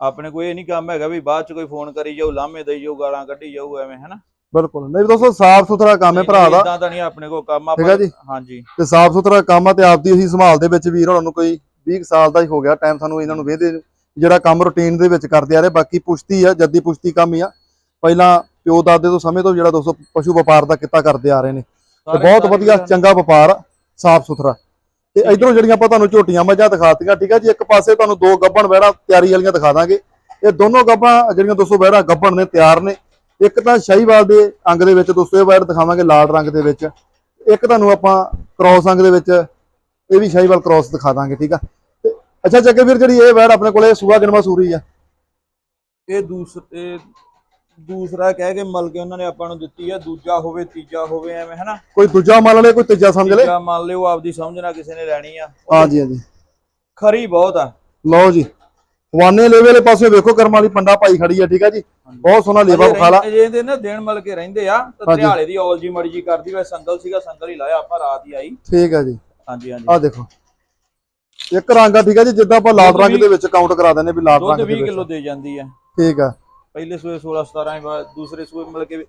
ਆਪਣੇ ਕੋਈ ਇਹ ਨਹੀਂ ਕੰਮ ਹੈਗਾ ਵੀ ਬਾਅਦ ਚ ਕੋਈ ਫੋਨ ਕਰੀ ਜਾਊ ਲਾਮੇ ਦੇਈ ਜਾਊ ਗਾਲਾਂ ਕੱਢੀ ਜਾਊ ਐਵੇਂ ਹੈਨਾ? ਬਿਲਕੁਲ। ਨਹੀਂ ਦੋਸਤੋ ਸਾਫ਼ ਸੁਥਰਾ ਕੰਮ ਹੈ ਭਰਾ ਦਾ। ਇਦਾਂ ਤਾਂ ਨਹੀਂ ਆਪਣੇ ਕੋਲ ਕੰਮ ਠੀਕ ਆ ਜੀ। ਹਾਂਜੀ। ਤੇ ਸਾਫ਼ ਸੁਥਰਾ ਕੰਮ ਆ ਤੇ ਆਪਦੀ ਅਸੀਂ ਸੰਭਾਲ ਦੇ ਵਿੱਚ ਵੀਰ ਹੋਣਾ ਨੂੰ ਕੋਈ 20 ਕੁ ਸਾਲ ਦਾ ਹੀ ਹੋ ਗਿਆ। ਟਾਈਮ ਸਾਨੂੰ ਇਹਨਾਂ ਨੂੰ ਵੇਦੇ ਜਿਹੜਾ ਕੰਮ ਰੁਟੀਨ ਦੇ ਵਿੱਚ ਕਰਦੇ ਆ ਰਹੇ ਬਾਕੀ ਪੁਸ਼ਤੀ ਆ ਜੱਦੀ ਪੁਸ਼ਤੀ ਕੰਮ ਹੀ ਆ। ਪਹਿਲਾਂ ਪਿਓ ਦਾਦੇ ਤੋਂ ਸਮੇਂ ਤੋਂ ਜਿਹੜਾ ਦੋਸਤੋ ਪਸ਼ੂ ਵਪਾਰ ਦਾ ਕਿੱਤਾ ਕਰਦੇ ਆ ਰਹੇ ਨੇ। ਤੇ ਬਹੁਤ ਵਧੀਆ ਚੰਗਾ ਵਪਾਰ ਸਾਫ਼ ਸੁਥਰਾ। ਤੇ ਇਧਰੋਂ ਜਿਹੜੀਆਂ ਆਪਾਂ ਤੁਹਾਨੂੰ ਝੋਟੀਆਂ ਮੱਝਾਂ ਦਿਖਾਤੀਆਂ ਠੀਕ ਆ ਜੀ ਇੱਕ ਪਾਸੇ ਤੁਹਾਨੂੰ ਦੋ ਗੱਬਣ ਵਹਿੜਾ ਤਿਆਰੀ ਵਾਲੀਆਂ ਦਿਖਾ ਦਾਂਗੇ। ਇਹ ਦੋਨੋਂ ਗੱਬਾਂ ਜਿਹੜੀਆਂ ਦੋਸਤੋ ਵਹਿੜਾ ਗੱਬਣ ਨੇ ਤਿਆਰ ਨੇ। ਇੱਕ ਤਾਂ ਸ਼ਾਹੀਵਾਲ ਦੇ ਅੰਗ ਦੇ ਵਿੱਚ ਦੋਸਤੋ ਇਹ ਵਹਿੜ ਦਿਖਾਵਾਂਗੇ ਲਾਲ ਰੰਗ ਦੇ ਵਿੱਚ। ਇੱਕ ਤੁਹਾਨੂੰ ਆਪਾਂ ਕ੍ਰੋਸ ਅੰਗ ਦੇ ਵਿੱਚ ਇਹ ਵੀ ਸ਼ਾਹੀਵਾਲ ਕ੍ਰੋਸ ਦਿਖਾ ਦਾਂਗੇ ਠੀਕ ਆ? ਤੇ ਅੱਛਾ ਜੱਗੇ ਵੀਰ ਜਿਹੜੀ ਇਹ ਵਹਿੜ ਆਪਣੇ ਕੋਲੇ ਸੂਆ ਗਿਣਵਾ ਸੂਰੀ ਆ। ਇਹ ਦੂਸਰੇ ਦੂਸਰਾ ਕਹਿ ਕੇ ਮਲ ਕੇ ਉਹਨਾਂ ਨੇ ਆਪਾਂ ਨੂੰ ਦਿੱਤੀ ਆ ਦੂਜਾ ਹੋਵੇ ਤੀਜਾ ਹੋਵੇ ਐਵੇਂ ਹੈਨਾ? ਕੋਈ ਦੂਜਾ ਮੰਨ ਲੈ ਕੋਈ ਤੀਜਾ ਸਮਝ ਲੈ ਤੀਜਾ ਮੰਨ ਲਿਓ ਆਪਦੀ ਸਮਝਣਾ ਕਿਸੇ ਨੇ ਲੈਣੀ ਆ। ਹਾਂਜੀ ਹਾਂਜੀ। ਖਰੀ ਬਹੁਤ ਆ। ਲਓ ਜੀ। ਹਵਾਨੇ ਲੇਵੇ ਵਾਲੇ ਪਾਸੇ ਵੇਖੋ ਕਰਮ ਵਾਲੀ ਪੰਡਾ ਪਾਈ ਖੜੀ ਆ ਠੀਕ ਆ ਜੀ? ਬਹੁਤ ਸੋਹਣਾ ਲੇਵਾ ਵਿਖਾਲਾ ਰਹਿੰਦੇ- ਇਹਦੇ ਨਾ ਦਿਨ ਮਲ ਕੇ ਰਹਿੰਦੇ ਆ ਤੇ। ਧਿਆਲੇ ਦੀ ਔਲ ਜੀ ਮੜੀ ਜੀ ਕਰਦੀ ਵੈ ਸੰਗਲ ਸੀਗਾ ਸੰਗਲ ਹੀ ਲਾਇਆ ਆਪਾਂ ਰਾਤ ਹੀ ਆਈ। ਠੀਕ ਆ ਜੀ। ਹਾਂਜੀ ਹਾਂਜੀ। ਆ ਦੇਖੋ। ਇੱਕ ਰੰਗ ਆ ਠੀਕ ਆ ਜੀ ਜਿੱਦਾਂ ਆਪਾਂ ਲਾਲ ਰੰਗ ਦੇ ਵਿੱਚ ਕਾਊਂਟ ਕਰਾ ਦਿੰਦੇ ਵੀ ਲਾਲ ਰੰਗ ਦੇ 20 ਵਿੱਚ। ਕਿਲੋ ਦੇ ਜਾਂਦੀ ਆ। ਠੀਕ ਆ। ਪਹਿਲੇ ਸੂਏ 16 17 ਬਾਅਦ ਦੂਸਰੇ ਸੂਏ ਮਤਲਬ ਕਿ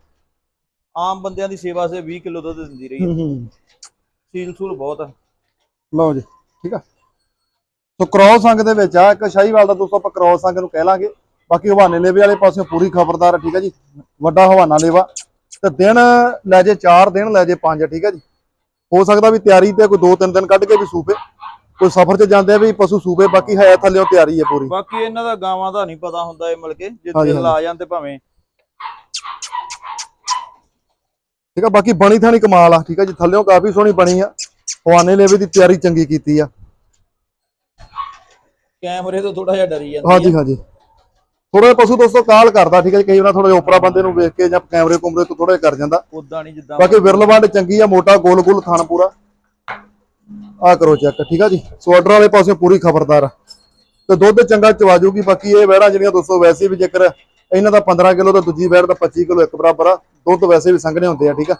ਆਮ ਬੰਦਿਆਂ ਦੀ ਸੇਵਾ ਸੇ 20 ਕਿਲੋ ਦੁੱਧ ਦਿੰਦੀ ਰਹੀ ਹੂੰ ਹੂੰ। ਸੀਲ ਸੂਲ ਬਹੁਤ ਆ। ਲਓ ਜੀ ਠੀਕ ਆ। ਸੋ ਕ੍ਰੋਸ ਅੰਗ ਦੇ ਵਿੱਚ ਆ ਇੱਕ ਸ਼ਾਹੀਵਾਲ ਦਾ ਦੋਸਤੋ ਆਪਾਂ ਕ੍ਰੋਸ ਅੰਗ ਨੂੰ ਕਹਿ ਲਾਂਗੇ। ਬਾਕੀ ਹਵਾਨੇ ਲੇਵੇ ਵਾਲੇ ਪਾਸੇ ਪੂਰੀ ਖਬਰਦਾਰ ਠੀਕ ਆ ਜੀ? ਵੱਡਾ ਹਵਾਨਾ ਲੇਵਾ ਤੇ ਦਿਨ ਲੈ ਜੇ 4 ਦਿਨ ਲੈ ਜੇ 5 ਠੀਕ ਆ ਜੀ? ਹੋ ਸਕਦਾ ਵੀ ਤਿਆਰੀ ਤੇ ਕੋਈ 2-3 ਦਿਨ ਕੱਢ ਕੇ ਵੀ ਸੂਪੇ ਕੋਈ ਸਫ਼ਰ 'ਚ ਜਾਂਦੇ ਆ ਵੀ ਪਸ਼ੂ ਸੂਪੇ ਬਾਕੀ ਹੈ ਥੱਲੇੋਂ ਤਿਆਰੀ ਹੈ ਪੂਰੀ। ਬਾਕੀ ਇਹਨਾਂ ਦਾ ਗਾਵਾਂ ਦਾ ਨਹੀਂ ਪਤਾ ਹੁੰਦਾ ਇਹ ਮਿਲ ਕੇ ਜੇ ਹਾਂਜੀ, ਦਿਲ ਆ ਜਾਣ ਤੇ ਭਾਵੇਂ। ਠੀਕ ਆ ਬਾਕੀ ਬਣੀ ਥਾਣੀ ਕਮਾਲ ਆ ਠੀਕ ਆ ਜੀ? ਥੱਲਿਓਂ ਕਾਫੀ ਸੋਹਣੀ ਬਣੀ ਆ। ਹਵਾਨੇ ਲੇਵੇ ਦੀ ਤਿਆਰੀ ਚੰਗੀ ਕੀਤੀ ਆ। ਕੈਮਰੇ ਤੋਂ ਥੋੜਾ ਜਿਹਾ ਡਰੀ ਜਾਂਦੀ ਹਾਂਜੀ ਹਾਂਜੀ। ਥੋੜਾ ਜਿਹਾ ਪਸ਼ੂ ਦੋਸਤੋ ਕਾਲ ਕਰਦਾ ਠੀਕ ਹੈ ਜੀ। ਕਈ ਵਾਰ ਥੋੜਾ ਜਿਹਾ ਉਪਰਾ ਬੰਦੇ ਨੂੰ ਵੇਖ ਕੇ ਜਾਂ ਕੈਮਰੇ ਕੁਮਰੇ ਤੋਂ ਥੋੜਾ ਜਿਹਾ ਕਰ ਜਾਂਦਾ। ਉਦਾਂ ਨਹੀਂ ਜਿੱਦਾਂ ਬਾਕੀ ਵਿਰਲਵੰਡ ਚੰਗੀ ਆ ਮੋਟਾ ਗੋਲ ਗੋਲ ਥਣ ਪੂਰਾ। ਆ ਕਰੋ ਚੈੱਕ ਠੀਕ ਆ ਜੀ। ਸੋ ਆਰਡਰ ਵਾਲੇ ਪਾਸੇ ਪੂਰੀ ਖਬਰਦਾਰ ਆ। ਤੇ ਦੁੱਧ ਚੰਗਾ ਚਵਾ ਜੂਗੀ ਬਾਕੀ ਇਹ ਵਹਿੜਾਂ ਜਿਹੜੀਆਂ ਦੋਸਤੋ ਵੈਸੇ ਵੀ ਜੇਕਰ ਇਹਨਾਂ ਦਾ 15 ਕਿਲੋ ਤੇ ਦੂਜੀ ਵਹਿੜ ਦਾ 25 ਕਿਲੋ ਇੱਕ ਬਰਾਬਰ ਆ। ਦੁੱਧ ਵੈਸੇ ਵੀ ਸੰਘਣੇ ਹੁੰਦੇ ਆ ਠੀਕ ਆ।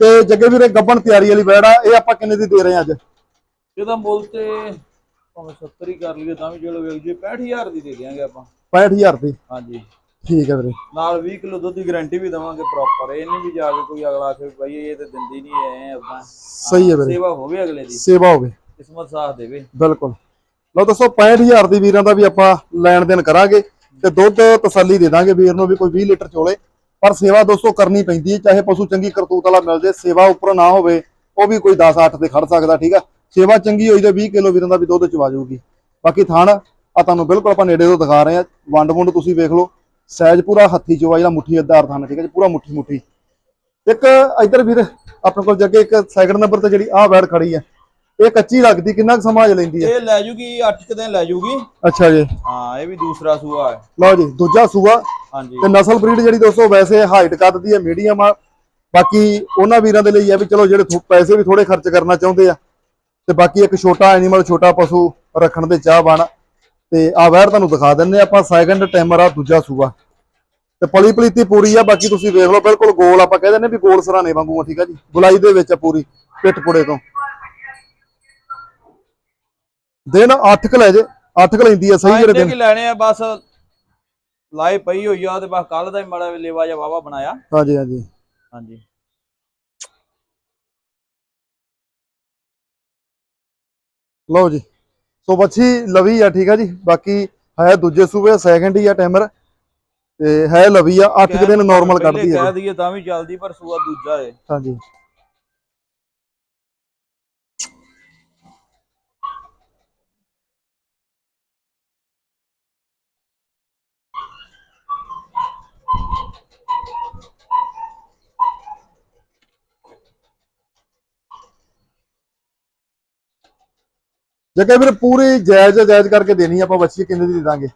ਤੇ ਜੱਗੇ ਵੀਰੇ ਗੱਬਣ ਤਿਆਰੀ ਵਾਲੀ ਵਹਿੜ ਆ ਇਹ ਆਪਾਂ ਕਿੰਨੇ ਦੀ ਦੇ ਰਹੇ ਆ ਅੱਜ? ਇਹਦਾ ਮੁੱਲ ਤੇ ਭਾਵੇਂ 70 ਹੀ ਕਰ ਲਈਏ ਤਾਂ ਵੀ ਚਲੋ ਵੇਖ ਜੀ 65000 ਦੀ ਦੇ ਦਿਆਂਗੇ ਆਪਾਂ। 65000 ਦੀ? ਹਾਂਜੀ। ਠੀਕ ਹੈ ਵੀਰੇ। ਨਾਲ 20 ਕਿਲੋ ਦੁੱਧ ਦੀ ਗਾਰੰਟੀ ਵੀ ਦਵਾਂਗੇ ਪ੍ਰੋਪਰ ਇਹ ਨਹੀਂ ਵੀ ਜਾ ਕੇ ਕੋਈ ਅਗਲਾ ਆਖੇ ਭਾਈ ਇਹ ਤੇ ਦਿੰਦੀ ਨਹੀਂ ਐ ਉਦਾਂ ਸਹੀ ਹੈ ਵੀਰੇ। ਸੇਵਾ ਹੋਵੇ ਅਗਲੇ ਦੀ। ਸੇਵਾ ਹੋਵੇ। ਕਿਸਮਤ ਸਾਥ ਦੇਵੇ। ਬਿਲਕੁਲ। ਲਓ ਦੱਸੋ 65000 ਦੀ ਵੀਰਾਂ ਦਾ ਵੀ ਆਪਾਂ ਲੈਣ ਦੇਣ ਕਰਾਂਗੇ ਤੇ ਦੁੱਧ ਤਸੱਲੀ ਦੇ ਦਾਂਗੇ ਵੀਰ ਨੂੰ ਵੀ ਕੋਈ 20 ਲੀਟਰ ਚੋਲੇ। ਪਰ ਸੇਵਾ ਦੋਸਤੋ ਕਰਨੀ ਪੈਂਦੀ ਹੈ ਚਾਹੇ ਪਸ਼ੂ ਚੰਗੀ ਕਰਤੂਤ ਵਾਲਾ ਮਿਲ ਜੇ ਸੇਵਾ ਉੱਪਰ ਨਾ ਹੋਵੇ ਉਹ ਵੀ ਕੋਈ 10 8 ਤੇ ਖੜ ਸਕਦਾ ਠੀਕ ਆ? ਸੇਵਾ ਚੰਗੀ ਹੋਈ ਤੇ 20 ਕਿਲੋ ਵੀਰਾਂ ਦਾ ਵੀ ਦੁੱਧ ਚਵਾ ਜਾਊਗੀ। ਬਾਕੀ ਥਣ ਆ ਤੁਹਾਨੂੰ ਬਿਲਕੁਲ ਆਪਾਂ ਨੇੜੇ ਤੋਂ ਦਿਖਾ ਰਹੇ ਆ ਵੰਡ ਵੁੰਡ ਤੁਸੀਂ ਵੇਖ ਲਓ। ਸਾਈਜ਼ ਪੂਰਾ ਹੱਥੀ ਚੋਵਾ ਜਿਹੜਾ ਮੁੱਠੀ ਅੱਧਾਰ ਥਣ ਠੀਕ ਹੈ ਜੀ ਪੂਰਾ ਮੁੱਠੀ ਮੁੱਠੀ। ਇੱਕ ਇੱਧਰ ਵੀਰ ਆਪਣੇ ਕੋਲ ਜੱਗੇ ਇੱਕ ਸੈਕਿੰਡ ਨੰਬਰ ਤੇ ਜਿਹੜੀ ਆਹ ਵੈੜ ਖੜੀ ਹੈ। ਇਹ ਕੱਚੀ ਲੱਗਦੀ ਕਿੰਨਾ ਕੁ ਸਮਾਂ ਜ ਲੈਂਦੀ ਹੈ? ਇਹ ਲੈ ਜੂਗੀ 8 ਕੁ ਦਿਨ ਲੈ ਜੂਗੀ। ਅੱਛਾ ਜੀ। ਹਾਂ ਇਹ ਵੀ ਦੂਸਰਾ ਸੂਆ ਹੈ। ਲਓ ਜੀ ਦੂਜਾ ਸੂਆ। ਹਾਂਜੀ। ਤੇ ਨਸਲ ਬਰੀਡ ਜਿਹੜੀ ਦੋਸਤੋ ਵੈਸੇ ਹਾਈਟ ਕੱਦ ਦੀ ਹੈ ਮੀਡੀਅਮ ਆ। ਬਾਕੀ ਉਹਨਾਂ ਵੀਰਾਂ ਦੇ ਲਈ ਹੈ ਵੀ ਚਲੋ ਜਿਹੜੇ ਪੈਸੇ ਵੀ ਥੋੜੇ ਖਰਚ ਕਰਨਾ ਚਾਹੁੰਦੇ ਆ। ਤੇ ਬਾਕੀ ਇੱਕ ਛੋਟਾ ਐਨੀਮਲ ਛੋਟਾ ਪਸ਼ੂ ਰੱਖਣ ਦੇ ਚਾਹਵਾਨ। ਤੇ ਆ ਵੈਰ ਤੁਹਾਨੂੰ ਦਿਖਾ ਦਿੰਨੇ ਆਪਾਂ ਸੈਕੰਡ ਟਾਈਮਰ ਆ ਦੂਜਾ ਸੂਆ। ਤੇ ਪਲੀ ਪਲੀਤੀ ਪੂਰੀ ਆ ਬਾਕੀ ਤੁਸੀਂ ਵੇਖ ਲਓ ਬਿਲਕੁਲ ਗੋਲ ਆਪਾਂ ਕਹਿ ਦਿੰਨੇ ਵੀ ਗੋਲ ਸਰਾਣੇ ਵਾਂਗੂ ਆ ਠੀਕ ਆ ਜੀ? ਗੁਲਾਈ ਦੇ ਵਿੱਚ ਆ ਪੂਰੀ ਪਿੱਠ ਪੁੜੇ ਤੋਂ। ਦਿਨ 8 ਕ ਲੈ ਜੇ 8 ਕ ਲੈਂਦੀ ਆ ਸਹੀ ਜਿਹੜੇ ਦਿਨ ਕਿ ਲੈਣੇ ਆ ਬਸ ਲਾਏ ਪਈ ਹੋਈ ਆ ਤੇ ਬਸ ਕੱਲ ਦਾ ਹੀ ਮੜਾ ਲੇਵਾ ਜਿਹਾ ਵਾਵਾ ਬਣਾਇਆ। ਹਾਂਜੀ ਹਾਂਜੀ। ਹਾਂਜੀ। ਲਓ ਜੀ। ਸੋ ਬੱਚੀ ਲਵੀ ਆ ਠੀਕ ਆ ਜੀ। ਬਾਕੀ ਹੈ ਦੂਜੇ ਸੂਬੇ ਸੈਕੰਡ ਹੀ ਆ ਟਾਈਮਰ ਤੇ ਹੈ ਲਵੀ ਆ 8 ਦਿਨ ਨਾਰਮਲ ਕੱਢਦੀ ਹੈ ਕਹਿ ਦਈਏ ਤਾਂ ਵੀ ਚੱਲਦੀ ਪਰ ਸੂਆ ਦੂਜਾ ਏ। ਹਾਂਜੀ। ਜੱਗੇ ਵੀਰ ਪੂਰੀ ਜਾਇਜ਼ ਜਾਇਜ਼ ਕਰਕੇ ਦੇਣੀ ਆਪਾਂ ਬੱਚੀ ਕਿੰਨੇ ਦੀ ਦੇ ਦਾਂਗੇ?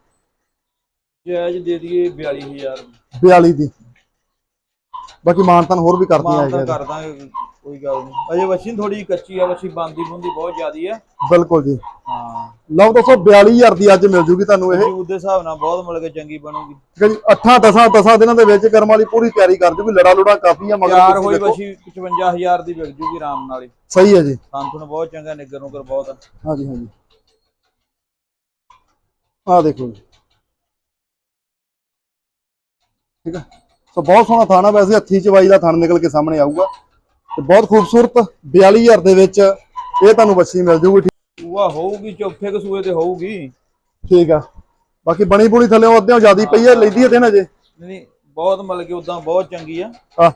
ਜਾਇਜ਼ ਦੇ ਦਈਏ 42000 42 ਦੀ। ਬਾਕੀ ਮਾਨਤਨ ਹੋਰ ਵੀ ਕਰਦੀਆਂ ਮਾਨ ਤਾਂ ਹੈਗੇ ਕਰ ਦਾਂਗੇ ਕੋਈ ਗੱਲ ਨਹੀਂ। ਅਜੇ ਵਸ਼ੀ ਥੋੜੀ ਕੱਚੀ ਆ ਵਸ਼ੀ ਬੰਦੀ ਬੁੰਦੀ ਬਹੁਤ ਜ਼ਿਆਦੀ ਆ। ਬਿਲਕੁਲ ਜੀ। ਹਾਂ। ਲਓ ਦੋਸਤੋ 42000 ਦੀ ਅੱਜ ਮਿਲ ਜੂਗੀ ਤੁਹਾਨੂੰ ਇਹ। ਜੂਦ ਦੇ ਹਿਸਾਬ ਨਾਲ ਬਹੁਤ ਮਿਲ ਕੇ ਚੰਗੀ ਬਣੂਗੀ। ਠੀਕ ਹੈ ਜੀ 8 10 10 ਦਿਨਾਂ ਦੇ ਵਿੱਚ ਕਰਮ ਵਾਲੀ ਪੂਰੀ ਤਿਆਰੀ ਕਰ ਜੂਗੀ ਲੜਾ ਲੁੜਾ ਕਾਫੀ ਆ ਮਗਰ ਤੁਸੀਂ ਹੋਈ। ਵਸ਼ੀ 55000 ਦੀ ਵਿਕ ਜੂਗੀ ਆਰਾਮ ਨਾਲ ਹੀ। ਸਹੀ ਹੈ ਜੀ। ਸੰਤੁਨ ਬਹੁਤ ਚੰਗਾ ਨਿੱਗਰ ਨੁਗਰ ਬਹੁਤ ਆ। ਹਾਂਜੀ ਹਾਂਜੀ। ਆ ਦੇਖੋ ਜੀ। ਠੀਕ ਹੈ ਸੋ ਬਹੁਤ ਸੋਹਣਾ ਥਾਣਾ ਵੈਸੇ ਹੱਥੀ ਚਵਾਈ ਦਾ ਥਣ ਨਿਕਲ ਕੇ ਸਾਹਮਣੇ ਆਊਗਾ। ਤੇ ਬਹੁਤ ਖੂਬਸੂਰਤ 42000 ਦੇ ਵਿੱਚ ਇਹ ਤੁਹਾਨੂੰ ਬੱਚੀ ਮਿਲ ਜੂਗੀ ਸੂਆ ਹੋਊਗੀ ਚੌਥੇ ਕਸੂਏ ਤੇ ਹੋਊਗੀ। ਠੀਕ ਆ। ਬਾਕੀ ਬਣੀ ਬੁਣੀ ਥੱਲੇ ਅੱਧਿਓਂ ਜ਼ਿਆਦੀ ਪਈ ਹੈ ਲੈਂਦੀ ਹੈ ਦਿਨ ਅਜੇ ਨਹੀਂ ਨਹੀਂ ਬਹੁਤ ਮਿਲ ਕੇ ਉਦਾਂ ਬਹੁਤ ਚੰਗੀ ਆ। ਆ।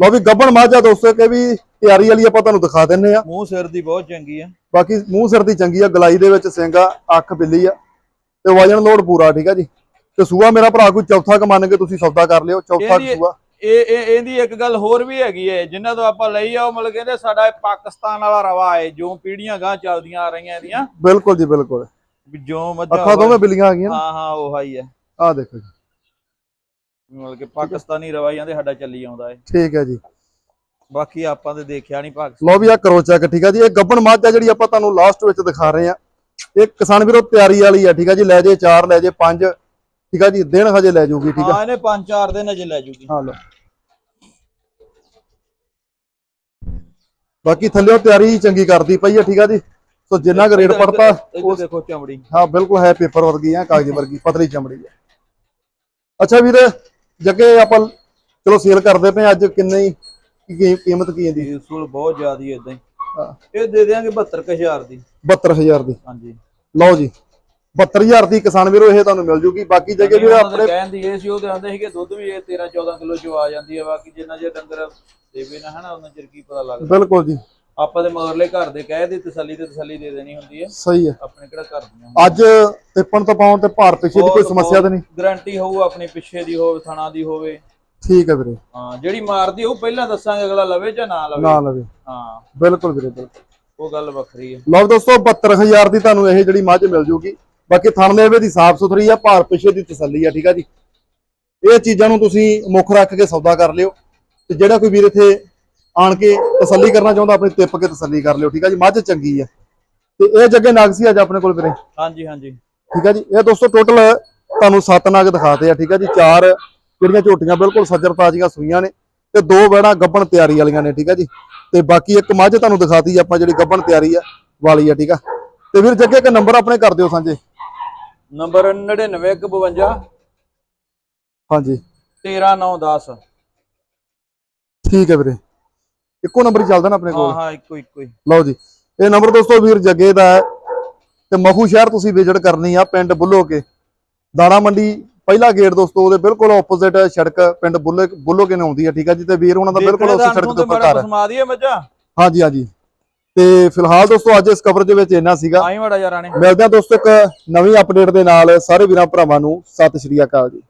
ਲਓ ਵੀ ਗੱਬਣ ਮਾਝਾ ਦੋਸਤੋ ਕਿ ਵੀ ਤਿਆਰੀ ਵਾਲੀ ਆਪਾਂ ਤੁਹਾਨੂੰ ਦਿਖਾ ਦਿੰਨੇ ਆ। ਮੂੰਹ ਸਿਰ ਦੀ ਬਹੁਤ ਚੰਗੀ ਆ। ਬਾਕੀ ਮੂੰਹ ਸਿਰ ਦੀ ਚੰਗੀ ਆ ਗਲਾਈ ਦੇ ਵਿੱਚ ਸਿੰਗਾ ਅੱਖ ਬਿੱਲੀ ਆ। ਤੇ ਵਜਨ ਲੋਡ ਪੂਰਾ ਠੀਕ ਆ ਜੀ। ਤੇ ਸੂਆ ਮੇਰਾ ਭਰਾ ਕੋਈ ਚੌਥਾ ਕ ਮੰਨ ਕੇ ਤੁਸੀਂ ਸੌਦਾ ਕਰ ਲਿਓ ਚੌਥਾ ਇਹਦੀ- ਸੂਆ। ਇਹ ਇਹ ਇਹਦੀ ਇੱਕ ਗੱਲ ਹੋਰ ਵੀ ਹੈਗੀ ਏ ਜਿਨ੍ਹਾਂ ਤੋਂ ਆਪਾਂ ਲਈ ਆ ਉਹ ਮਤਲਬ ਕਹਿੰਦੇ ਸਾਡਾ ਇਹ ਪਾਕਿਸਤਾਨ ਵਾਲਾ ਰਵਾ ਏ ਜੋ ਪੀੜੀਆਂ ਗਾਂ ਚੱਲਦੀਆਂ ਆ ਰਹੀਆਂ ਇਹਦੀਆਂ। ਬਿਲਕੁਲ ਜੀ ਬਿਲਕੁਲ। ਵੀ ਜੋ ਮੱਝਾਂ ਅੱਖਾਂ ਦੋਵੇਂ ਬਿੱਲੀਆਂ ਆ ਗਈਆਂ ਹਾਂ ਹਾਂ ਉਹ ਹੀ ਹੈ ਆ। ਦੇਖੋ ਜੀ। ਮਤਲਬ ਕਿ ਪਾਕਿਸਤਾਨੀ ਰਵਾਈਆਂ ਦੇ ਸਾਡਾ ਚੱਲੀ ਆਉਂਦਾ ਏ। ਠੀਕ ਹੈ ਜੀ। ਬਾਕੀ ਆਪਾਂ ਤੇ ਦੇਖਿਆ ਨਹੀਂ ਪਾਕਿਸਤਾਨ। ਲਓ ਵੀ ਆ ਕਰੋ ਚੈੱਕ ਠੀਕ ਆ ਜੀ? ਇਹ ਗੱਬਣ ਮੱਝ ਆ ਜਿਹੜੀ ਆਪਾਂ ਤੁਹਾਨੂੰ ਲਾਸਟ ਵਿੱਚ ਦਿਖਾ ਰਹੇ ਆ ਇਹ ਕਿਸਾਨ ਵੀਰੋ ਤਿਆਰੀ ਵਾਲੀ ਆ ਠੀਕ ਆ ਜੀ? ਲੈ ਜੇ 4 ਲੈ ਜੇ 5 ਠੀਕ ਆ ਜੀ ਦਿਨ ਹਜੇ ਲੈ ਜੂਗੀ ਠੀਕ ਆ? ਹਾਂ ਇਹਨੇ 5-4 ਦਿਨ ਅਜੇ ਲੈ ਜੂਗੀ ਹਾਂ ਲਓ। ਬਾਕੀ ਥੱਲਿਓ ਤਿਆਰੀ ਚੰਗੀ ਕਰਦੀ ਪਈ ਆ ਠੀਕ ਆ ਜੀ? ਸੋ ਜਿੰਨਾ ਕੁ ਰੇਟ ਪੜਤਾ ਉਹ ਦੇਖੋ ਚਮੜੀ। ਹਾਂ ਬਿਲਕੁਲ ਹੈ ਪੇਪਰ ਵਰਗੀ ਆ ਕਾਗਜ਼ ਵਰਗੀ ਪਤਲੀ ਚਮੜੀ ਆ। ਅੱਛਾ ਵੀਰ ਜੱਗੇ ਆਪਾਂ ਚਲੋ ਸੇਲ ਕਰਦੇ ਪਏ ਅੱਜ ਕਿੰਨੇ ਹੀ ਕੀ ਕੀਮਤ ਕੀ ਇਹਦੀ? ਯੂਸਫੁਲ ਬਹੁਤ ਜ਼ਿਆਦੀ ਇਦਾਂ ਹੀ। ਇਹ ਦੇ ਦਿਆਂਗੇ 72000 ਦੀ। 72000 ਦੀ। ਹਾਂਜੀ। ਲਓ ਜੀ। 72000 ਦੀ ਕਿਸਾਨ ਵੀਰੋ ਇਹ ਤੁਹਾਨੂੰ ਮਿਲ ਜੂਗੀ। ਬਾਕੀ ਜੱਗੇ ਵੀਰ ਆਪਣੇ ਕਹਿਣ ਦੀ ਇਹ ਸੀ ਉਹ ਤੇ ਆਂਦੇ ਸੀ ਕਿ ਦੁੱਧ ਵੀ ਇਹ 13 14 ਕਿਲੋ ਚ ਆ ਜਾਂਦੀ ਹੈ ਬਾਕੀ ਜਿੰਨਾ ਜੇ ਡੰਗਰ ਦੇਵੇ ਨਾ ਹਨਾ ਉਹਨਾਂ ਚਿਰ ਕੀ ਪਤਾ ਲੱਗਦਾ। ਬਿਲਕੁਲ ਜੀ। ਆਪਾਂ ਦੇ ਮਗਰਲੇ ਘਰ ਦੇ ਕਹਿ ਦੀ ਤਸੱਲੀ ਤੇ ਤਸੱਲੀ ਦੇ ਦੇਣੀ ਹੁੰਦੀ ਹੈ ਸਹੀ ਹੈ ਆਪਣੇ ਕਿਹੜਾ ਘਰ ਦੀਆਂ ਅੱਜ ਤਿੱਪਣ ਤੋਂ ਪਾਉਣ ਤੇ ਭਾਰ ਪਿੱਛੇ ਦੀ ਕੋਈ ਸਮੱਸਿਆ ਤਾਂ ਨਹੀਂ? ਗਾਰੰਟੀ ਹੋਊ ਆਪਣੀ ਪਿੱਛੇ ਦੀ ਹੋਵੇ ਥਣਾ ਦੀ ਹੋਵੇ। ਠੀਕ ਹੈ ਵੀਰੇ। ਹਾਂ ਜਿਹੜੀ ਮਾਰਦੀ ਉਹ ਪਹਿਲਾਂ ਦੱਸਾਂਗੇ ਅਗਲਾ ਲਵੇ ਜਾਂ ਨਾ ਲਵੇ? ਨਾ ਲਵੇ। ਹਾਂ। ਬਿਲਕੁਲ ਵੀਰੇ ਬਿਲਕੁਲ। ਉਹ ਗੱਲ ਵੱਖਰੀ ਹੈ ਲਓ ਦੋਸਤੋ 72000 ਦੀ ਤੁਹਾਨੂੰ ਇਹ ਜਿਹੜੀ ਮੱਝ ਮਿਲ ਜੂਗੀ। ਬਾਕੀ ਥਣ ਲੇਵੇ ਦੀ ਸਾਫ਼ ਸੁਥਰੀ ਆ ਭਾਰ ਪਿੱਛੇ ਦੀ ਤਸੱਲੀ ਆ ਠੀਕ ਆ ਜੀ। ਇਹ ਚੀਜ਼ਾਂ ਨੂੰ ਤੁਸੀਂ ਮੁੱਖ ਰੱਖ ਕੇ ਸੌਦਾ ਕਰ ਲਿਓ ਤੇ ਜਿਹੜਾ ਕੋਈ ਵੀਰ ਇੱਥੇ ਆਣ ਕੇ ਤਸੱਲੀ ਕਰਨਾ ਚਾਹੁੰਦਾ ਆਪਣੀ ਤਿੱਪ ਕੇ ਤਸੱਲੀ ਕਰ ਲਿਓ ਠੀਕ ਆ ਜੀ। ਮੱਝ ਚੰਗੀ ਆ। ਤੇ ਇਹ ਜੱਗੇ ਨਾਗ ਸੀ ਅੱਜ ਆਪਣੇ ਕੋਲ ਵੀਰੇ? ਹਾਂਜੀ ਹਾਂਜੀ। ਠੀਕ ਆ ਜੀ। ਇਹ ਦੋਸਤੋ ਟੋਟਲ ਤੁਹਾਨੂੰ ਸੱਤ ਨਾਗ ਦਿਖਾਤੇ ਆ ਠੀਕ ਆ ਜੀ। ਚਾਰ ਜਿਹੜੀਆਂ ਝੋਟੀਆਂ ਬਿਲਕੁਲ ਸੱਜਰ ਤਾਜ਼ੀਆਂ ਸੂਈਆਂ ਨੇ ਤੇ ਦੋ ਬੈਣਾ ਗੱਬਣ ਤਿਆਰੀ ਵਾਲੀਆਂ ਨੇ ਠੀਕ ਆ ਜੀ। ਤੇ ਬਾਕੀ ਇੱਕ ਮੱਝ ਤੁਹਾਨੂੰ ਦਿਖਾਤੀ ਆਪਾਂ ਜਿਹੜੀ ਗੱਬਣ ਤਿਆਰੀ ਆ ਵਾਲੀ ਆ ਠੀਕ ਆ। ਤੇ ਵੀਰ ਜੱਗੇ ਇੱਕ ਨੰਬਰ ਆਪਣੇ ਕਰ ਦਿਓ ਸਾਂਝੇ। ਨੰਬਰ 9952 ਹਾਂਜੀ। 13 9 10 ਠੀਕ ਹੈ ਵੀਰੇ। ਇੱਕੋ ਨੰਬਰ ਹੀ ਚੱਲਦਾ ਨਾ ਆਪਣੇ ਹਾਂ ਕੋਲ। ਹਾਂ ਇੱਕੋ ਇੱਕੋ ਹੀ। ਲਓ ਜੀ। ਇਹ ਨੰਬਰ ਦੋਸਤੋ ਵੀਰ ਜੱਗੇ ਦਾ ਹੈ ਤੇ ਮਖੂ ਸ਼ਹਿਰ ਤੁਸੀਂ ਵਿਜ਼ਿਟ ਕਰਨੀ ਆ ਪਿੰਡ ਬੁੱਲੋ ਕੇ। ਦਾਣਾ ਮੰਡੀ ਪਹਿਲਾ ਗੇਟ ਦੋਸਤੋ ਉਹਦੇ ਬਿਲਕੁਲ ਆਪੋਜ਼ਿਟ ਸੜਕ ਪਿੰਡ ਬੁੱਲੇ ਬੁੱਲੋ ਕੇ ਨੂੰ ਆਉਂਦੀ ਹੈ ਠੀਕ ਹੈ ਜੀ? ਤੇ ਵੀਰ ਉਹਨਾਂ ਦਾ ਬਿਲਕੁਲ ਉਸੇ ਸੜਕ ਦੇ ਉੱਪਰ ਘਰ ਹੈ। ਸਮਾ ਦਈਏ ਮੱਝਾਂ। ਹਾਂਜੀ ਹਾਂਜੀ। ਤੇ ਫਿਲਹਾਲ ਦੋਸਤੋ ਅੱਜ ਇਸ ਕਵਰ ਦੇ ਵਿੱਚ ਇੰਨਾ ਸੀਗਾ। ਆਈ ਮੜਾ ਯਾਰਾਂ ਨੇ ਮਿਲਦੇ ਹਾਂ ਦੋਸਤੋ ਇੱਕ ਨਵੀਂ ਅਪਡੇਟ ਦੇ ਨਾਲ। ਸਾਰੇ ਵੀਰਾਂ ਭਰਾਵਾਂ ਨੂੰ ਸਤਿ ਸ਼੍ਰੀ ਅਕਾਲ ਜੀ।